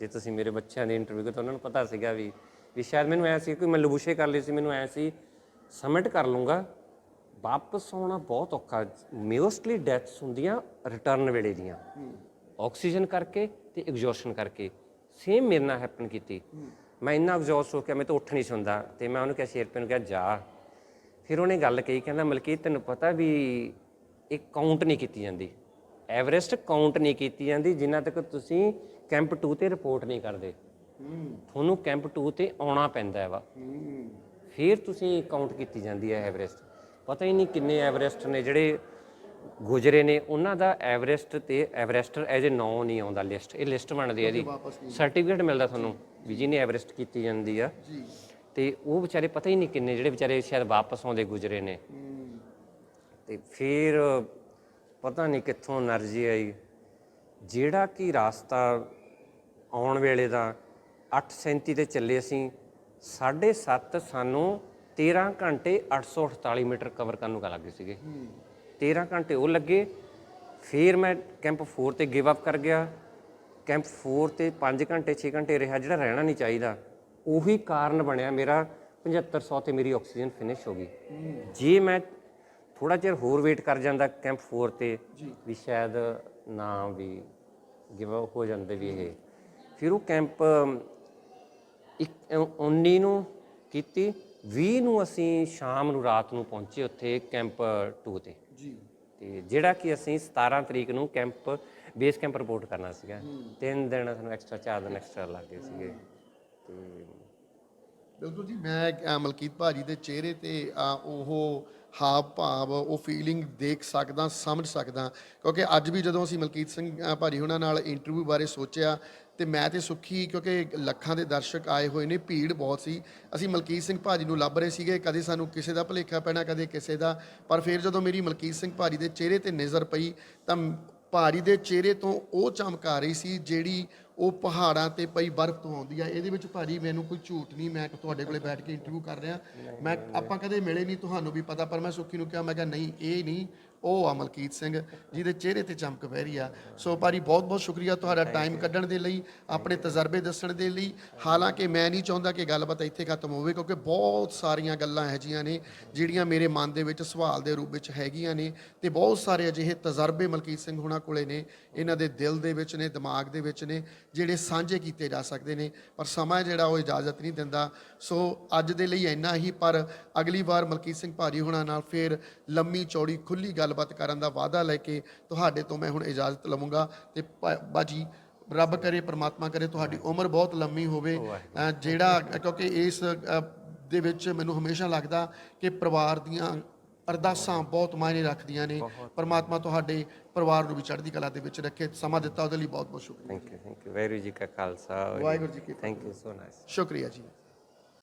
ਜੇ ਤੁਸੀਂ ਮੇਰੇ ਬੱਚਿਆਂ ਦੀ ਇੰਟਰਵਿਊ ਕੀਤਾ, ਉਹਨਾਂ ਨੂੰ ਪਤਾ ਸੀਗਾ ਵੀ ਵੀ ਸ਼ਾਇਦ ਮੈਨੂੰ ਐ ਸੀ ਕਿ ਮੈਂ ਲਬੂਸ਼ੇ ਕਰ ਲਈ ਸੀ, ਮੈਨੂੰ ਐ ਸੀ ਸਬਮਿਟ ਕਰ ਲੂੰਗਾ ਵਾਪਸ ਆਉਣਾ ਬਹੁਤ ਔਖਾ ਮੋਸਟਲੀ ਡੈਥਸ ਹੁੰਦੀਆਂ ਰਿਟਰਨ ਵੇਲੇ ਦੀਆਂ। ਆਕਸੀਜਨ ਕਰਕੇ ਤੇ ਐਗਜ਼ੌਸ਼ਨ ਕਰਕੇ। ਸੇਮ ਮੇਰੇ ਨਾਲ ਹੈਪਨ ਕੀਤੀ। ਮੈਂ ਇੰਨਾ ਐਗਜ਼ੌਸਟ ਹੋ ਕੇ ਮੈਂ ਤਾਂ ਉੱਠ ਨਹੀਂ ਸੁੰਦਾ, ਤੇ ਮੈਂ ਉਹਨੂੰ ਕਿਹਾ ਸ਼ੇਰਪੇ ਨੂੰ ਕਿਹਾ, ਜਾ। ਫਿਰ ਉਹਨੇ ਗੱਲ ਕਹੀ, ਕਹਿੰਦਾ, ਮਲਕੀਤ, ਤੈਨੂੰ ਪਤਾ ਵੀ ਇਹ ਕਾਊਂਟ ਨਹੀਂ ਕੀਤੀ ਜਾਂਦੀ। ਐਵਰੈਸਟ ਕਾਊਂਟ ਨਹੀਂ ਕੀਤੀ ਜਾਂਦੀ, ਜਿੰਨਾ ਤੱਕ ਤੁਸੀਂ ਕੈਂਪ 2 ਤੇ ਰਿਪੋਰਟ ਨਹੀਂ ਕਰਦੇ। ਤੁਹਾਨੂੰ ਕੈਂਪ 2 ਤੇ ਆਉਣਾ ਪੈਂਦਾ ਵਾ। ਫਿਰ ਤੁਸੀਂ ਕਾਊਂਟ ਕੀਤੀ ਜਾਂਦੀ ਹੈ ਐਵਰੈਸਟ ਪਤਾ ਹੀ ਨਹੀਂ ਕਿੰਨੇ ਐਵਰੈਸਟ ਨੇ ਜਿਹੜੇ ਗੁਜਰੇ ਨੇ ਉਹਨਾਂ ਦਾ ਐਵਰੈਸਟ ਤੇ ਐਵਰੇਸਟਰ ਐਜ਼ ਅ ਨੌ ਨਹੀਂ ਆਉਂਦਾ ਲਿਸਟ ਇਹ ਲਿਸਟ ਬਣਦੀ ਹੈ ਜੀ। ਸਰਟੀਫਿਕੇਟ ਮਿਲਦਾ ਤੁਹਾਨੂੰ ਵੀ ਜੀ ਨੇ ਐਵਰੇਸਟ ਕੀਤੀ ਜਾਂਦੀ ਆ। ਜੀ। ਤੇ ਉਹ ਵਿਚਾਰੇ ਪਤਾ ਹੀ ਨਹੀਂ ਕਿੰਨੇ ਜਿਹੜੇ ਵਿਚਾਰੇ ਸ਼ਾਇਦ ਵਾਪਸ ਆਉਂਦੇ ਗੁਜਰੇ ਨੇ। ਤੇ ਫਿਰ ਪਤਾ ਨਹੀਂ ਕਿੱਥੋਂ એનર્ਜੀ ਆਈ। ਜਿਹੜਾ ਕਿ ਰਾਸਤਾ ਆਉਣ ਵੇਲੇ ਦਾ 8:37 ਤੇ ਚੱਲੇ ਅਸੀਂ 7:30 ਸਾਨੂੰ 13 ਘੰਟੇ 848 ਮੀਟਰ ਕਵਰ ਕਰਨ ਨੂੰ ਲੱਗੇ ਸੀਗੇ। 13 ਘੰਟੇ ਉਹ ਲੱਗੇ ਫਿਰ ਮੈਂ ਕੈਂਪ 4 ਤੇ ਗਿਵ ਅਪ ਕਰ ਗਿਆ। ਕੈਂਪ 4 ਤੇ 5 ਘੰਟੇ 6 ਘੰਟੇ ਰਿਹਾ ਜਿਹੜਾ ਰਹਿਣਾ ਨਹੀਂ ਚਾਹੀਦਾ। ਉਹੀ ਕਾਰਨ ਬਣਿਆ ਮੇਰਾ 7500 ਤੇ ਮੇਰੀ ਆਕਸੀਜਨ ਫਿਨਿਸ਼ ਹੋ ਗਈ। ਜੇ ਮੈਂ ਥੋੜਾ ਚਿਰ ਹੋਰ ਵੇਟ ਕਰ ਜਾਂਦਾ ਕੈਂਪ 4 ਤੇ ਵੀ ਸ਼ਾਇਦ ਨਾ ਵੀ ਗਿਵ ਅਪ ਹੋ ਜਾਂਦੇ ਵੀ ਇਹ। ਫਿਰ ਉਹ ਕੈਂਪ ਇੱਕ 19 ਨੂੰ ਕੀਤੀ 20 ਨੂੰ ਅਸੀਂ ਸ਼ਾਮ ਨੂੰ ਰਾਤ ਨੂੰ ਪਹੁੰਚੇ ਉੱਥੇ ਕੈਂਪ 2 ਤੇ। ਜੀ। ਤੇ ਜਿਹੜਾ ਕਿ ਅਸੀਂ 17 ਤਰੀਕ ਨੂੰ ਕੈਂਪ ਬੇਸ ਕੈਂਪ ਰਿਪੋਰਟ ਕਰਨਾ ਸੀਗਾ। ਤਿੰਨ ਦਿਨ ਸਾਨੂੰ ਐਕਸਟਰਾ ਚਾਰ ਦਿਨ ਐਕਸਟਰਾ ਲੱਗ ਗਏ ਸੀਗੇ। ਤੇ ਬਿਲਕੁਲ ਜੀ ਮੈਂ ਮਲਕੀਤ ਭਾਜੀ ਦੇ ਚਿਹਰੇ ਤੇ ਉਹ ਹਾਵ ਭਾਵ ਉਹ ਫੀਲਿੰਗ ਦੇਖ ਸਕਦਾ ਸਮਝ ਸਕਦਾ। ਕਿਉਂਕਿ ਅੱਜ ਵੀ ਜਦੋਂ ਅਸੀਂ ਮਲਕੀਤ ਸਿੰਘ ਭਾਜੀ ਉਹਨਾਂ ਨਾਲ ਇੰਟਰਵਿਊ ਬਾਰੇ ਸੋਚਿਆ ਤੇ ਮੈਂ ਤੇ ਸੁੱਖੀ, ਕਿਉਂਕਿ ਲੱਖਾਂ ਦੇ ਦਰਸ਼ਕ ਆਏ ਹੋਏ ਨੇ, ਭੀੜ ਬਹੁਤ ਸੀ। ਅਸੀਂ ਮਲਕੀਤ ਸਿੰਘ ਭਾਜੀ ਨੂੰ ਲੱਭ ਰਹੇ ਸੀਗੇ, ਕਦੇ ਸਾਨੂੰ ਕਿਸੇ ਦਾ ਭੁਲੇਖਾ ਪੈਣਾ, ਕਦੇ ਕਿਸੇ ਦਾ। ਪਰ ਫਿਰ ਜਦੋਂ ਮੇਰੀ ਮਲਕੀਤ ਸਿੰਘ ਭਾਜੀ ਦੇ ਚਿਹਰੇ ਤੇ ਨਜ਼ਰ ਪਈ, ਤਾਂ ਭਾਰੀ ਦੇ ਚਿਹਰੇ ਤੋਂ ਉਹ ਚਮਕ ਆ ਰਹੀ ਸੀ, ਜਿਹੜੀ ਉਹ ਪਹਾੜਾਂ ਤੇ ਪਈ ਬਰਫ਼ ਤੋਂ ਆਉਂਦੀ ਆ। ਇਹਦੇ ਵਿੱਚ ਭਾਜੀ ਮੈਨੂੰ ਕੋਈ ਝੂਠ ਨਹੀਂ, ਮੈਂ ਤੁਹਾਡੇ ਕੋਲੇ ਬੈਠ ਕੇ ਇੰਟਰਵਿਊ ਕਰ ਰਿਹਾ। ਮੈਂ, ਆਪਾਂ ਕਦੇ ਮਿਲੇ ਨਹੀਂ, ਤੁਹਾਨੂੰ ਵੀ ਪਤਾ, ਪਰ ਮੈਂ ਸੁੱਖੀ ਨੂੰ ਕਿਹਾ, ਮੈਂ ਕਿਹਾ, ਨਹੀਂ, ਇਹ ਨਹੀਂ ਉਹ ਆ ਮਲਕੀਤ ਸਿੰਘ ਜਿਹਦੇ ਚਿਹਰੇ ਤੇ ਚਮਕ ਵਹਿ ਰਹੀ ਆ। ਸੋ ਭਾਰੀ ਬਹੁਤ ਬਹੁਤ ਸ਼ੁਕਰੀਆ ਤੁਹਾਡਾ ਟਾਈਮ ਕੱਢਣ ਦੇ ਲਈ ਆਪਣੇ ਤਜਰਬੇ ਦੱਸਣ ਦੇ ਲਈ। ਹਾਲਾਂਕਿ ਮੈਂ ਨਹੀਂ ਚਾਹੁੰਦਾ ਕਿ ਗੱਲਬਾਤ ਇੱਥੇ ਖਤਮ ਹੋਵੇ ਕਿਉਂਕਿ ਬਹੁਤ ਸਾਰੀਆਂ ਗੱਲਾਂ ਇਹੋ ਜਿਹੀਆਂ ਨੇ ਜਿਹੜੀਆਂ ਮੇਰੇ ਮਨ ਦੇ ਵਿੱਚ ਸਵਾਲ ਦੇ ਰੂਪ ਵਿੱਚ ਹੈਗੀਆਂ ਨੇ ਤੇ ਬਹੁਤ ਸਾਰੇ ਅਜਿਹੇ ਤਜਰਬੇ ਮਲਕੀਤ ਸਿੰਘ ਹੋਣਾ ਕੋਲੇ ਨੇ ਇਹਨਾਂ ਦੇ ਦਿਲ ਦੇ ਵਿੱਚ ਨੇ ਦਿਮਾਗ ਦੇ ਵਿੱਚ ਨੇ ਜਿਹੜੇ ਸਾਂਝੇ ਕੀਤੇ ਜਾ ਸਕਦੇ ਨੇ ਪਰ ਸਮਾਂ ਜਿਹੜਾ ਉਹ ਇਜਾਜ਼ਤ ਨਹੀਂ ਦਿੰਦਾ। ਸੋ ਅੱਜ ਦੇ ਲਈ ਇੰਨਾ ਹੀ ਪਰ ਅਗਲੀ ਵਾਰ ਮਲਕੀਤ ਸਿੰਘ ਭਾਜੀ ਹੋਣਾ ਨਾਲ ਫੇਰ ਲੰਮੀ ਚੌੜੀ ਖੁੱਲੀ ਗੱਲਬਾਤ ਕਰਨ ਦਾ ਵਾਅਦਾ ਲੈ ਕੇ ਤੁਹਾਡੇ ਤੋਂ ਮੈਂ ਹੁਣ ਇਜਾਜ਼ਤ ਲਵਾਂਗਾ ਤੇ ਬਾਜੀ ਰੱਬ ਕਰੇ ਪ੍ਰਮਾਤਮਾ ਕਰੇ ਤੁਹਾਡੀ ਉਮਰ ਬਹੁਤ ਲੰਮੀ ਹੋਵੇ। ਜਿਹੜਾ ਕਿਉਂਕਿ ਇਸ ਦੇ ਵਿੱਚ ਮੈਨੂੰ ਹਮੇਸ਼ਾ ਲੱਗਦਾ ਕਿ ਪਰਿਵਾਰ ਦੀਆਂ ਅਰਦਾਸਾਂ ਬਹੁਤ ਮਾਇਨੇ ਰੱਖਦੀਆਂ ਨੇ। ਪਰਮਾਤਮਾ ਤੁਹਾਡੇ ਪਰਿਵਾਰ ਨੂੰ ਵੀ ਚੜ੍ਹਦੀ ਕਲਾ ਦੇ ਵਿੱਚ ਰੱਖੇ। ਸਮਾਂ ਦਿੱਤਾ ਉਹਦੇ ਲਈ ਬਹੁਤ ਬਹੁਤ ਸ਼ੁਕਰੀਆ। Thank you thank you very ਜੀ ਕਾ ਖਾਲਸਾ। ਵਾਹਿਗੁਰੂ ਜੀ ਕੀ ਥੈਂਕ ਯੂ ਸੋ ਨਾਈਸ ਸ਼ੁਕਰੀਆ ਜੀ।